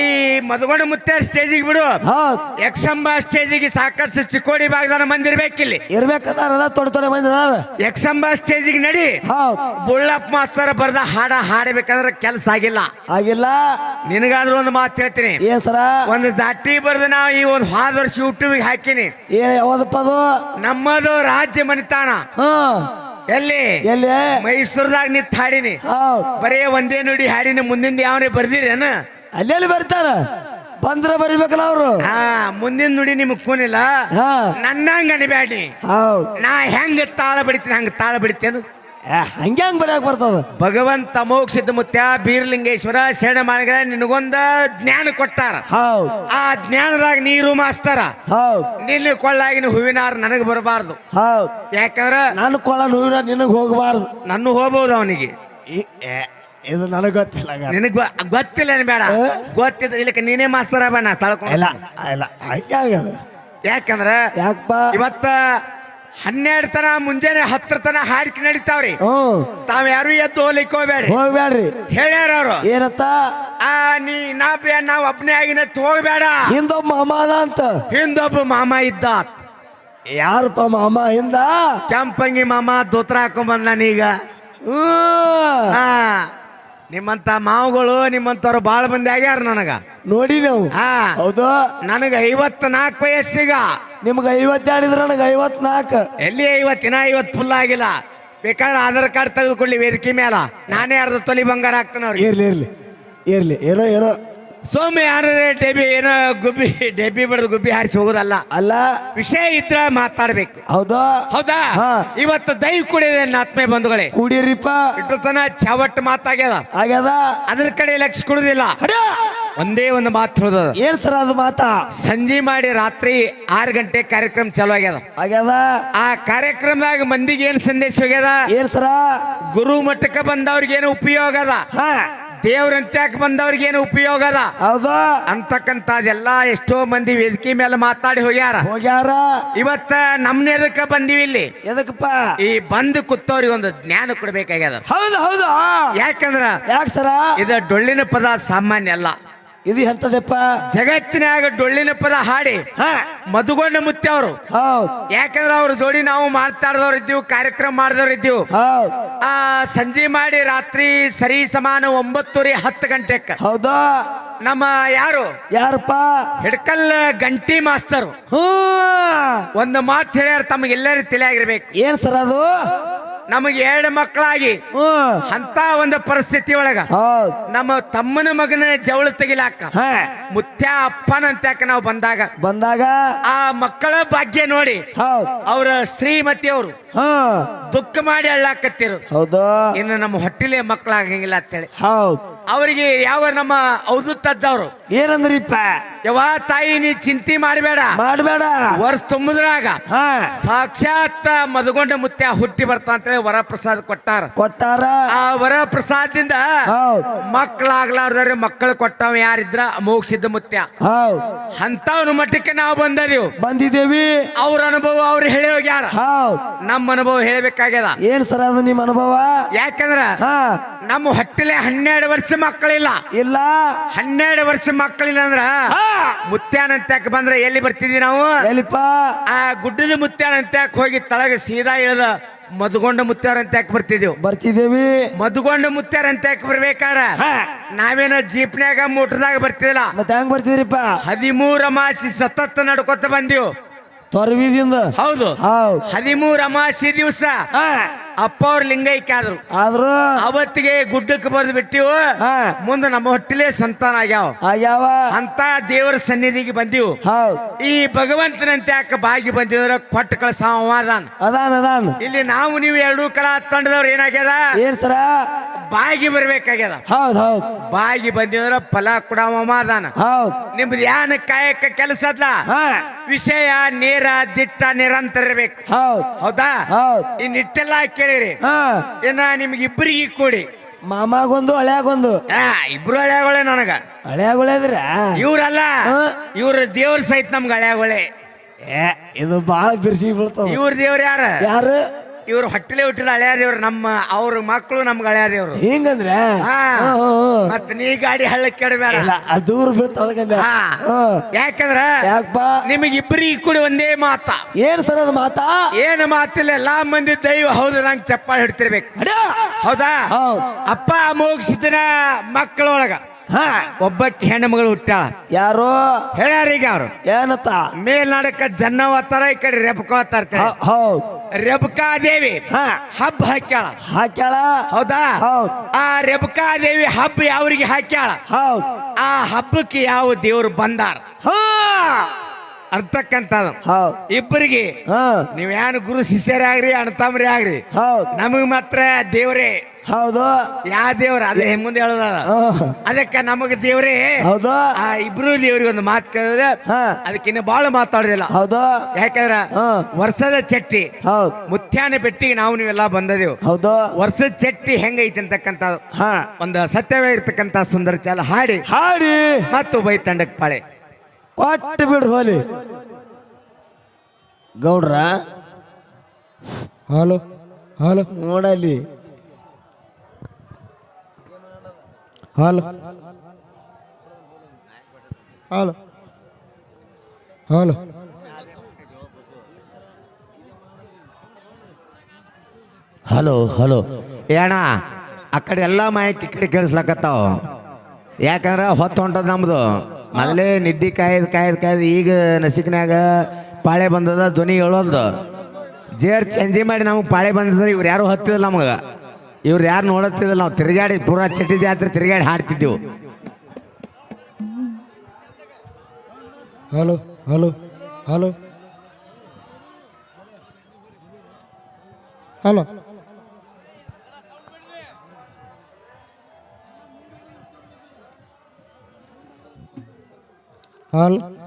[SPEAKER 3] ಈ ಮದುಗೊಂಡ ಮುತ್ತೆ ಸ್ಟೇಜಿಗೆ ಬಿಡು.
[SPEAKER 2] ಎಕ್ಸಂಬ
[SPEAKER 3] ಯಕ್ಷಂಬ ಸ್ಟೇಜಿಗೆ ಸಾಕಷ್ಟು ಚಿಕ್ಕೋಡಿ ಭಾಗದಾನ ಮಂದಿ ಇರ್ಬೇಕಿಲ್ಲಿ
[SPEAKER 2] ಇರ್ಬೇಕದಾರ ಅದ ತೊಡೆ ತೊಡೆ ಮಂದಿ ಅದಾರ
[SPEAKER 3] ಯಕ್ಷಂಬ ಸ್ಟೇಜಿಗೆ ನಡಿ. ಬುಳ್ಳಪ್ಪ ಮಾಸ್ತರ ಬರ್ದ ಹಾಡ ಹಾಡಬೇಕಂದ್ರೆ ಕೆಲಸ ಆಗಿಲ್ಲ.
[SPEAKER 2] ಆಗಿಲ್ಲ.
[SPEAKER 3] ನಿನಗಾದ್ರೂ ಒಂದು ಮಾತು ಹೇಳ್ತೀನಿ.
[SPEAKER 2] ಏನ್ ಸರ?
[SPEAKER 3] ಒಂದು ದಾಟಿ ಬರ್ದು ನಾವು ಈ ಒಂದು ಹಾದ ವರ್ಷ ಯೂಟ್ಯೂಬ್ ಹಾಕಿನಿ.
[SPEAKER 2] ಏ ಯಾವ್ದಪ್ಪ ಅದು?
[SPEAKER 3] ನಮ್ಮದು ರಾಜ್ಯ ಮನಿತಾನ ಎಲ್ಲಿ?
[SPEAKER 2] ಎಲ್ಲಿ?
[SPEAKER 3] ಮೈಸೂರ್ದಾಗ ನಿಂತ ಹಾಡಿನಿ
[SPEAKER 2] ಹೌದ್.
[SPEAKER 3] ಬರೇ ಒಂದೇ ನುಡಿ ಹಾಡಿನಿ ಮುಂದಿಂದ ಯಾವನೇ ಬರ್ದಿರೇನ?
[SPEAKER 2] ಅಲ್ಲೆಲ್ಲಿ ಬರ್ತಾರ? ಬಂದ್ರ ಬರಿಬೇಕಲ್ಲ ಅವ್ರು.
[SPEAKER 3] ಹಾ ಮುಂದಿನ ನುಡಿ ನಿಮಗ್ ಕೂನಿಲ್ಲ.
[SPEAKER 2] ಹಾ.
[SPEAKER 3] ನನ್ನಂಗ ಅನಿಬ್ಯಾಡಿ
[SPEAKER 2] ಹೌದ್.
[SPEAKER 3] ನಾ ಹೆಂಗ ತಾಳ ಬಡಿತೀನಿ ಹಂಗ ತಾಳ ಬಡಿತೇನು
[SPEAKER 2] ಹಂಗೆ ಹಂಗ್ ಬಡಿಯಾಕ ಬರ್ತದ.
[SPEAKER 3] ಭಗವಂತ ಅಮೋಘ ಸಿದ್ಧಮುತ್ಯ ಬೀರ್ಲಿಂಗೇಶ್ವರ ಶರಣ ಮಾಡಿದ್ರ ನಿನಗೊಂದ ಜ್ಞಾನ ಕೊಟ್ಟಾರ.
[SPEAKER 2] ಹೌದು.
[SPEAKER 3] ಆ ಜ್ಞಾನದಾಗ ನೀರು ಮಾಸ್ತಾರ.
[SPEAKER 2] ಹೌದು.
[SPEAKER 3] ನಿನ್ನ ಕೊಳ್ಳಾಗಿನ ಹೂವಿನಾರ ನನಗೆ ಬರಬಾರ್ದು.
[SPEAKER 2] ಹೌದು.
[SPEAKER 3] ಯಾಕಂದ್ರ
[SPEAKER 2] ನಾನು ಕೊಳ ಹೂವಿನ ನಿನಗೆ ಹೋಗಬಾರ್ದು.
[SPEAKER 3] ನನ್ನ ಹೋಗ್ಬೋದು ಅವನಿಗೆ.
[SPEAKER 2] ಇದು ನನಗೆ ಗೊತ್ತಿಲ್ಲ
[SPEAKER 3] ನಿನಗೆ ಗೊತ್ತಿಲ್ಲ ಏನ್ ಬೇಡ. ಗೊತ್ತಿದ್ರೆ ಇಲ್ಲಕ್ಕೆ ನೀನೇ ಮಾಸ್ತಾರ ಬಾ ನಾ ತಳ್ಕೊಂಡು.
[SPEAKER 2] ಇಲ್ಲ ಇಲ್ಲ
[SPEAKER 3] ಯಾಕಂದ್ರ
[SPEAKER 2] ಯಾಕಪ್ಪ?
[SPEAKER 3] ಇವತ್ತ ಹನ್ನೆರಡು ತನ ಮುಂಜಾನೆ ಹತ್ತರ ತನ ಹಾಡಿಕೆ ನಡೀತಾವ್ರಿ.
[SPEAKER 2] ಹ್ಮ್
[SPEAKER 3] ತಾವ್ ಯಾರು ಎದ್ದು ಹೋಗ್ಲಿಕ್ಕೆ ಹೋಗ್ಬೇಡ್ರಿ
[SPEAKER 2] ಹೋಗ್ಬೇಡ್ರಿ
[SPEAKER 3] ಹೇಳ್ಯಾರ ಅವ್ರು.
[SPEAKER 2] ಏನತ್ತ?
[SPEAKER 3] ಆ ನೀ ನಾಪಿಯ ಬೇ ನಾವ್ ಒಬ್ನೇ ಆಗಿನ ಹೋಗ್ಬೇಡ
[SPEAKER 2] ಹಿಂದೊಬ್ಬ ಮಾಮ ಅದ ಅಂತ.
[SPEAKER 3] ಹಿಂದೊಬ್ಬ ಮಾಮ ಇದ್ದ
[SPEAKER 2] ಯಾರಪ್ಪ ಮಾಮ ಹಿಂದ?
[SPEAKER 3] ಕೆಂಪಂಗಿ ಮಾಮ ದೋತ್ರ ಹಾಕೊಂಡ್ ನಾನೀಗ
[SPEAKER 2] ಹ್ಮ್.
[SPEAKER 3] ಆ ನಿಮ್ಮಂತ ಮಾವುಗಳು ನಿಮ್ಮಂತವ್ರು ಬಾಳ ಮಂದಿ ಆಗ್ಯಾರ ನನಗ.
[SPEAKER 2] ನೋಡಿ ನಾವು.
[SPEAKER 3] ಹಾ.
[SPEAKER 2] ಹೌದು.
[SPEAKER 3] ನನಗ ಐವತ್ ನಾಲ್ಕು ವಯಸ್ಸಿಗ.
[SPEAKER 2] ನಿಮ್ಗೆ ಇದ್ರೆ ನನಗೆ ಐವತ್ನಾಲ್ಕು
[SPEAKER 3] ಎಲ್ಲಿ ಐವತ್ತಿನ ಐವತ್ ಫುಲ್ ಆಗಿಲ್ಲ. ಬೇಕಾದ್ರೆ ಆಧಾರ್ ಕಾರ್ಡ್ ತೆಗೆದುಕೊಳ್ಳಿ ವೇದಿಕೆ ಮೇಲೆ ನಾನೇ ಅರ್ಧ ತೊಲಿ ಬಂಗಾರ ಹಾಕ್ತಾನೆ ಅವ್ರಿಗೆ.
[SPEAKER 2] ಇರ್ಲಿ ಇರ್ಲಿ ಇರ್ಲಿ. ಏನೋ ಏನೋ
[SPEAKER 3] ಸೋಮಿ ಯಾರು ಡೆಬಿ ಏನೋ ಗುಬ್ಬಿ ಡೆಬ್ಬಿ ಬಡ್ದು ಗುಬ್ಬಿ ಹಾರಿಸಿ ಹೋಗೋದಲ್ಲ.
[SPEAKER 2] ಅಲ್ಲ.
[SPEAKER 3] ವಿಷಯ ಇದ್ರ ಮಾತಾಡ್ಬೇಕು.
[SPEAKER 2] ಹೌದಾ?
[SPEAKER 3] ಹೌದಾ. ಇವತ್ತು ದೈವ ಕುಡಿದೆ ಆತ್ಮೆ ಬಂಧುಗಳೇ.
[SPEAKER 2] ಕುಡೀರಿಪ್ಪ.
[SPEAKER 3] ಇಟ್ಟತನ ಚಾವಟ್ ಮಾತಾಗ್ಯದ.
[SPEAKER 2] ಆಗ್ಯದ?
[SPEAKER 3] ಅದ್ರ ಕಡೆ ಲಕ್ಷ ಕೊಡುದಿಲ್ಲ. ಒಂದೇ ಒಂದು ಮಾತು ಹೇಳ್ದ
[SPEAKER 2] ಏನ್ ಸರ್ ಅದು ಮಾತಾ?
[SPEAKER 3] ಸಂಜೆ ಮಾಡಿ ರಾತ್ರಿ ಆರು ಗಂಟೆ ಕಾರ್ಯಕ್ರಮ ಚಾಲು ಆಗ್ಯದ.
[SPEAKER 2] ಆಗ್ಯದ?
[SPEAKER 3] ಆ ಕಾರ್ಯಕ್ರಮದಾಗ ಮಂದಿಗೆ ಏನ್ ಸಂದೇಶ ಹೋಗ್ಯದ?
[SPEAKER 2] ಏನ್ ಸರ?
[SPEAKER 3] ಗುರು ಮಟ್ಟಕ್ಕೆ ಬಂದವ್ರಿಗೆ ಏನು ಉಪಯೋಗ ಅದ?
[SPEAKER 2] ಹಾ
[SPEAKER 3] ದೇವ್ರಂತ್ಯಾಕ್ ಬಂದವ್ರಿಗೆ ಏನು ಉಪಯೋಗ ಅದ?
[SPEAKER 2] ಹೌದಾ?
[SPEAKER 3] ಅಂತಕ್ಕಂಥದ್ದೆಲ್ಲ ಎಷ್ಟೋ ಮಂದಿ ವೇದಿಕೆ ಮೇಲೆ ಮಾತಾಡಿ ಹೋಗ್ಯಾರ.
[SPEAKER 2] ಹೋಗ್ಯಾರ?
[SPEAKER 3] ಇವತ್ತ ನಮ್ನ ಎದಕ್ಕ ಬಂದಿವಿ ಇಲ್ಲಿ?
[SPEAKER 2] ಎದಕ್ಕಪ್ಪ?
[SPEAKER 3] ಈ ಬಂದು ಕುತ್ತವ್ರಿಗೆ ಒಂದು ಜ್ಞಾನ ಕೊಡ್ಬೇಕಾಗ್ಯದ.
[SPEAKER 2] ಹೌದು ಹೌದು
[SPEAKER 3] ಯಾಕಂದ್ರ
[SPEAKER 2] ಯಾಕೆ ಸರ?
[SPEAKER 3] ಇದ ಡೊಳ್ಳಿನ ಪದ ಸಾಮಾನ್ಯ ಅಲ್ಲ.
[SPEAKER 2] ಇದು ಎಂತದಪ್ಪ?
[SPEAKER 3] ಜಗತ್ತಿನಾಗ ಡೊಳ್ಳಿನ ಪದ ಹಾಡಿ
[SPEAKER 2] ಹ.
[SPEAKER 3] ಮಧುಗೊಂಡ ಮುತ್ಯ ಅವರು.
[SPEAKER 2] ಹೌದ್.
[SPEAKER 3] ಯಾಕಂದ್ರ ಅವ್ರ ಜೋಡಿ ನಾವು ಮಾತಾಡದವ್ರಿದ್ದೀವಿ ಕಾರ್ಯಕ್ರಮ ಮಾಡಿದವ್ರು ಇದ್ದೀವಿ.
[SPEAKER 2] ಹೌದ್.
[SPEAKER 3] ಆ ಸಂಜೆ ಮಾಡಿ ರಾತ್ರಿ ಸರಿ ಸಮಾನ ಒಂಬತ್ತುವರೆ ಹತ್ತು ಗಂಟೆಕ್ಕ.
[SPEAKER 2] ಹೌದಾ?
[SPEAKER 3] ನಮ್ಮ ಯಾರು?
[SPEAKER 2] ಯಾರಪ್ಪ?
[SPEAKER 3] ಹಿಡ್ಕಲ್ ಗಂಟಿ ಮಾಸ್ತರು.
[SPEAKER 2] ಹೂ
[SPEAKER 3] ಒಂದು ಮಾತು ಹೇಳ್ಯಾರ ತಮಗೆಲ್ಲರೂ ತಿಳಿಯಾಗಿರ್ಬೇಕು
[SPEAKER 2] ಏನ್ ಸರ್ ಅದು?
[SPEAKER 3] ನಮಗೆ ಎರಡು ಮಕ್ಕಳಾಗಿ. ಅಂತ ಒಂದು ಪರಿಸ್ಥಿತಿ ಒಳಗ
[SPEAKER 2] ಹೌದ್.
[SPEAKER 3] ನಮ್ಮ ತಮ್ಮನ ಮಗನ ಜವಳ ತೆಗಿಲಾಕ
[SPEAKER 2] ಹಾ.
[SPEAKER 3] ಮುತ್ಯ ಅಪ್ಪನಂತ್ಯಾಕ ನಾವು ಬಂದಾಗ
[SPEAKER 2] ಬಂದಾಗ
[SPEAKER 3] ಆ ಮಕ್ಕಳ ಭಾಗ್ಯ ನೋಡಿ ಅವರ ಶ್ರೀಮತಿಯವರು
[SPEAKER 2] ಹಾ.
[SPEAKER 3] ದುಃಖ ಮಾಡಿ ಅಳ್ಳಾಕತ್ತಿರು.
[SPEAKER 2] ಹೌದು.
[SPEAKER 3] ಇನ್ನು ನಮ್ಮ ಹೊಟ್ಟಿಲೆ ಮಕ್ಕಳಾಗಂಗಿಲ್ಲ ಅಂತೇಳಿ.
[SPEAKER 2] ಹೌದು.
[SPEAKER 3] ಅವರಿಗೆ ಯಾವ ನಮ್ಮ ಔದು ತದ್ದವರು
[SPEAKER 2] ಏನಂದ್ರಿಪ್ಪ?
[SPEAKER 3] ಯಾವ ತಾಯಿ ನೀ ಚಿಂತೆ ಮಾಡಬೇಡ.
[SPEAKER 2] ಮಾಡಬೇಡ.
[SPEAKER 3] ವರ್ಷ ತುಂಬುದ್ರಾಗ ಸಾಕ್ಷಾತ್ ಮದಗೊಂಡ ಮುತ್ಯ ಹುಟ್ಟಿ ಬರ್ತಾ ಅಂತೇಳಿ ವರ ಪ್ರಸಾದ ಕೊಟ್ಟಾರ.
[SPEAKER 2] ಕೊಟ್ಟಾರ.
[SPEAKER 3] ಆ ವರ ಪ್ರಸಾದದಿಂದ
[SPEAKER 2] ಹೌದ್.
[SPEAKER 3] ಮಕ್ಕಳಾಗ್ಲಾರ್ದಾರೆ ಮಕ್ಕಳು ಕೊಟ್ಟವ ಯಾರಿದ್ರ? ಮೋಗಿಸಿದ್ದ ಮುತ್ಯ. ಅಂತವನ ಮಟ್ಟಕ್ಕೆ ನಾವು ಬಂದರಿವು
[SPEAKER 2] ಬಂದಿದ್ದೇವಿ.
[SPEAKER 3] ಅವ್ರ ಅನುಭವ ಅವ್ರು ಹೇಳಿ ಹೋಗ್ಯಾರ. ನಮ್ಮ ಅನುಭವ ಹೇಳಬೇಕಾಗ್ಯದ.
[SPEAKER 2] ಏನ್ ಸರ್ ಅದು ನಿಮ್ಮ ಅನುಭವ?
[SPEAKER 3] ಯಾಕಂದ್ರ
[SPEAKER 2] ಹಾ.
[SPEAKER 3] ನಮ್ಮ ಹೊಟ್ಟೆಲೆ ಹನ್ನೆರಡು ವರ್ಷ ಮಕ್ಕಳಿಲ್ಲ.
[SPEAKER 2] ಇಲ್ಲ.
[SPEAKER 3] ಹನ್ನೆರಡು ವರ್ಷ ಮಕ್ಕಳಿಲ್ಲ ಅಂದ್ರ
[SPEAKER 2] ಹಾ
[SPEAKER 3] ಮುತ್ಯಾನಂತ್ಯಾಕ ಬಂದ್ರೆ ಎಲ್ಲಿ ಬರ್ತಿದ್ದೀವಿ ನಾವು?
[SPEAKER 2] ಎಲ್ಲಿಪ್ಪ?
[SPEAKER 3] ಆ ಗುಡ್ಡದ ಮುತ್ಯಾನಂತ್ಯಾಕ ಹೋಗಿ ತಳಗ ಸೀದಾ ಇಳಿದ ಮಧುಗೊಂಡ ಮುತ್ಯಾರಂತ್ಯಾಕ ಬರ್ತಿದ್ದೆವು.
[SPEAKER 2] ಬರ್ತಿದ್ದೇವಿ.
[SPEAKER 3] ಮಧುಗೊಂಡ ಮುತ್ಯಾರಂತ್ಯಾಕ ಬರ್ಬೇಕಾರ
[SPEAKER 2] ಹಾ.
[SPEAKER 3] ನಾವೇನ ಜೀಪ್ನ್ಯಾಗ ಮೋಟರ್ದಾಗ ಬರ್ತಿದಿಲ್ಲ
[SPEAKER 2] ಮತ್ತೆ ಹೆಂಗ್ ಬರ್ತಿದ್ರಿಪ್ಪ?
[SPEAKER 3] ಹದಿಮೂರ ಮಾಸಿ ಸತತ್ ನಡ್ಕೊತ ಬಂದಿವು.
[SPEAKER 2] ತೊರವಿದಿಂದ.
[SPEAKER 3] ಹೌದು.
[SPEAKER 2] ಹೌದು.
[SPEAKER 3] ಹದಿಮೂರು ಅಮಾಸಿ ದಿವಸ ಅಪ್ಪ ಅವ್ರ ಲಿಂಗೈಕ್ಯ ಆದ್ರು.
[SPEAKER 2] ಆದ್ರು
[SPEAKER 3] ಅವತ್ತಿಗೆ ಗುಡ್ಡಕ್ಕೆ ಬರ್ದು ಬಿಟ್ಟಿವು.
[SPEAKER 2] ಮುಂದ
[SPEAKER 3] ಮುಂದೆ ನಮ್ಮ ಹೊಟ್ಟಿಲೆ ಸಂತಾನ ಆಗ್ಯಾವ.
[SPEAKER 2] ಆಗ್ಯಾವ.
[SPEAKER 3] ಅಂತ ದೇವರ ಸನ್ನಿಧಿಗೆ ಬಂದಿವು.
[SPEAKER 2] ಹೌದು.
[SPEAKER 3] ಈ ಭಗವಂತನಂತೆ ಯಾಕೆ ಬಾಗಿ ಬಂದಿದ್ರ? ಕೊಟ್ಟ ಕಳಸ ಅದಾನ.
[SPEAKER 2] ಅದಾನ ಅದಾನ.
[SPEAKER 3] ಇಲ್ಲಿ ನಾವು ನೀವು ಎರಡೂ ಕಲಾ ತಂಡದವ್ರು ಏನಾಗ್ಯದ?
[SPEAKER 2] ಏನ್ ಸರ?
[SPEAKER 3] ಬಾಗಿ ಬರ್ಬೇಕಾಗ್ಯದ.
[SPEAKER 2] ಹೌದ್ ಹೌದ್.
[SPEAKER 3] ಬಾಗಿ ಬಂದಿದ್ರ ಫಲ ಕೂಡ ಅದಾನ
[SPEAKER 2] ಹೌದ್.
[SPEAKER 3] ನಿಮ್ದು ಯಾನ ಕಾಯಕ ಕೆಲಸ ವಿಷಯ ನೇರ ದಿಟ್ಟ ನಿರಂತರ ಇರ್ಬೇಕು.
[SPEAKER 2] ಹೌದ್.
[SPEAKER 3] ಹೌದಾ?
[SPEAKER 2] ಹೌದ್.
[SPEAKER 3] ಈ ನಿಟ್ಟೆಲ್ಲ ಕೇಳಿರಿ. ಇನ್ನ ನಿಮ್ಗೆ ಇಬ್ಬರಿಗೆ ಕೂಡಿ.
[SPEAKER 2] ಮಾಮಾಗೊಂದು ಹಳೆಯಾಗೊಂದು
[SPEAKER 3] ಆ ಇಬ್ರು ಹಳೆಯಾಗೊಳೆ ನನಗ.
[SPEAKER 2] ಹಳ್ಯಾಗೊಳೆದ್ರ
[SPEAKER 3] ಇವ್ರಲ್ಲ. ಇವ್ರ ದೇವ್ರ ಸಹಿತ ನಮ್ಗೆ ಹಳೆಯಾಗೊಳೆ
[SPEAKER 2] ಏ ಇದು ಬಾಳ ಬಿರ್ಸಿ ಬೀಳ್ತಾವ
[SPEAKER 3] ಇವ್ರ ದೇವ್ರ ಯಾರ?
[SPEAKER 2] ಯಾರು?
[SPEAKER 3] ಇವ್ರ ಹೊಟ್ಟೆಲೆ ಹುಟ್ಟಿದ ಹಳೆಯ ದೇವ್ರು ನಮ್ಮ ಅವ್ರ ಮಕ್ಕಳು ನಮ್ಗೆ ಹಳೆಯ ದೇವ್ರು
[SPEAKER 2] ಹಿಂಗಂದ್ರೆ?
[SPEAKER 3] ಹಾ. ಮತ್ ನೀ ಗಾಡಿ ಹಳ್ಳಕ್ಕೆ ಕೆಡಬೇಡ
[SPEAKER 2] ಇಲ್ಲ ದೂರ ಬೀಳ್ತಾವ ಅದಕ್ಕಂದೆ
[SPEAKER 3] ಹಾ. ಯಾಕಂದ್ರ
[SPEAKER 2] ಯಾಕಪ್ಪ?
[SPEAKER 3] ನಿಮಗೆ ಇಬ್ಬರಿಗೆ ಕೂಡಿ ಒಂದೇ ಮಾತ.
[SPEAKER 2] ಏನ್ ಸರ್ ಅದು ಮಾತಾ?
[SPEAKER 3] ಏನು ಮಾತಿಲ್ಲ ಎಲ್ಲಾ ಮಂದಿ ದೈವ ಹೌದು ನಂಗೆ ಚಪ್ಪಾಳೆ ಹಿಡ್ತಿರ್ಬೇಕು.
[SPEAKER 2] ಅಡ
[SPEAKER 3] ಹೌದಾ?
[SPEAKER 2] ಹೌದ್.
[SPEAKER 3] ಅಪ್ಪ ಮೋಗಿಸಿದನ ಮಕ್ಕಳೊಳಗ.
[SPEAKER 2] ಹಾ
[SPEAKER 3] ಒಬ್ಬಕ್ಕೆ ಹೆಣ್ಣು ಮಗಳು ಹುಟ್ಟಾಳ
[SPEAKER 2] ಯಾರು?
[SPEAKER 3] ಹೇಳ್ಯಾರೀಗ ಅವ್ರು.
[SPEAKER 2] ಏನತ್ತ?
[SPEAKER 3] ಮೇಲ್ನಾಡಕ್ಕ ಜನ್ನ ಓದ್ತಾರ ಈ ಕಡೆ ರೆಬಕ ಓದ್ತಾರ
[SPEAKER 2] ಹೌ- ಹೌದ್.
[SPEAKER 3] ರೆಬಕಾ ದೇವಿ
[SPEAKER 2] ಹಾ.
[SPEAKER 3] ಹಬ್ಬ ಹಾಕ್ಯಾಳ.
[SPEAKER 2] ಹಾಕ್ಯಾಳ?
[SPEAKER 3] ಹೌದಾ?
[SPEAKER 2] ಹೌದ್.
[SPEAKER 3] ಆ ರೆಬಕಾ ದೇವಿ ಹಬ್ಬ ಯಾವ್ರಿಗೆ ಹಾಕ್ಯಾಳ?
[SPEAKER 2] ಹೌದ್.
[SPEAKER 3] ಆ ಹಬ್ಬಕ್ಕೆ ಯಾವ ದೇವ್ರು ಬಂದಾರ?
[SPEAKER 2] ಹಾ.
[SPEAKER 3] ಅಂತಕ್ಕಂತ
[SPEAKER 2] ಹೌದ್.
[SPEAKER 3] ಇಬ್ಬರಿಗೆ
[SPEAKER 2] ಹಾ.
[SPEAKER 3] ನೀವ್ ಏನು ಗುರು ಶಿಷ್ಯರೇ ಆಗ್ರಿ ಅಣ್ತಮ್ರಿ ಆಗ್ರಿ
[SPEAKER 2] ಹೌದ್.
[SPEAKER 3] ನಮಗ್ ಮಾತ್ರ ದೇವ್ರೇ
[SPEAKER 2] ಹೌದು.
[SPEAKER 3] ಯಾವ ದೇವ್ರ ಅದೇ ಮುಂದೆ ಹೇಳೋದ
[SPEAKER 2] ಹಾ.
[SPEAKER 3] ಅದಕ್ಕೆ ನಮಗ ದೇವ್ರೇ
[SPEAKER 2] ಹೌದು.
[SPEAKER 3] ಆ ಇಬ್ರು ದೇವ್ರಿಗೆ ಒಂದು ಮಾತು ಕೇಳಿದ್ರೆ
[SPEAKER 2] ಹಾ.
[SPEAKER 3] ಅದಕ್ಕಿನ್ನ ಬಾಳ ಮಾತಾಡೋದಿಲ್ಲ.
[SPEAKER 2] ಹೌದು.
[SPEAKER 3] ಯಾಕಂದ್ರ
[SPEAKER 2] ಹಾ.
[SPEAKER 3] ವರ್ಷದ ಚಟ್ಟಿ
[SPEAKER 2] ಹೌದು.
[SPEAKER 3] ಮುತ್ಯಾನ ಪೆಟ್ಟಿಗೆ ನಾವು ನೀವೆಲ್ಲ ಬಂದದೇವು.
[SPEAKER 2] ಹೌದು.
[SPEAKER 3] ವರ್ಷದ ಚಟ್ಟಿ ಹೆಂಗೈತಿ ಅಂತಕ್ಕಂತ
[SPEAKER 2] ಹಾ.
[SPEAKER 3] ಒಂದು ಸತ್ಯವೇ ಇರ್ತಕ್ಕಂಥ ಸುಂದರ ಚಾಲ ಹಾಡಿ.
[SPEAKER 2] ಹಾಡಿ.
[SPEAKER 3] ಮತ್ತು ಬೈ ತಂಡಕ್ ಪಾಳೆ.
[SPEAKER 2] ಕೊಟ್ಟು ಬಿಡು ಹೋಲಿ. ಗೌಡ್ರ.
[SPEAKER 4] Hello hello.
[SPEAKER 2] ನೋಡಲಿ.
[SPEAKER 4] Hello. Hello. Hello.
[SPEAKER 2] Hello hello.
[SPEAKER 3] ಏಣ ಆ ಕಡೆ ಎಲ್ಲ ಮಾಹಿತಿ ಕಡೆ ಕೇಳಿಸ್ಲಕತ್ತಾವ. ಯಾಕಂದ್ರೆ ಹೊತ್ತು ಹೊಂಟದ ನಮ್ದು. ಮೊದಲೇ ನಿದ್ದೆ ಕಾಯ್ದು ಕಾಯ್ದು ಕಾಯ್ದು ಈಗ ನಸಿಕ್ನ್ಯಾಗ ಪಾಳೆ ಬಂದದ ಧ್ವನಿ ಹೇಳೋದು ಜೇರ್ ಚೇಂಜಿ ಮಾಡಿ ನಮಗೆ ಪಾಳೆ ಬಂದಿದ್ರೆ ಇವ್ರು ಯಾರು ಹತ್ತಿಲ್ಲ ನಮಗೆ. ಇವ್ರು ಯಾರು ನೋಡತ್ತಿರಲ್ಲ, ನಾವು ತಿರುಗಾಡಿ ಪೂರಾ ಚಟ್ಟಿ ಜಾತ್ರೆ ತಿರುಗಾಡಿ ಹಾಡ್ತಿದ್ದೆವು.
[SPEAKER 4] Hello hello hello. Hello. Hello.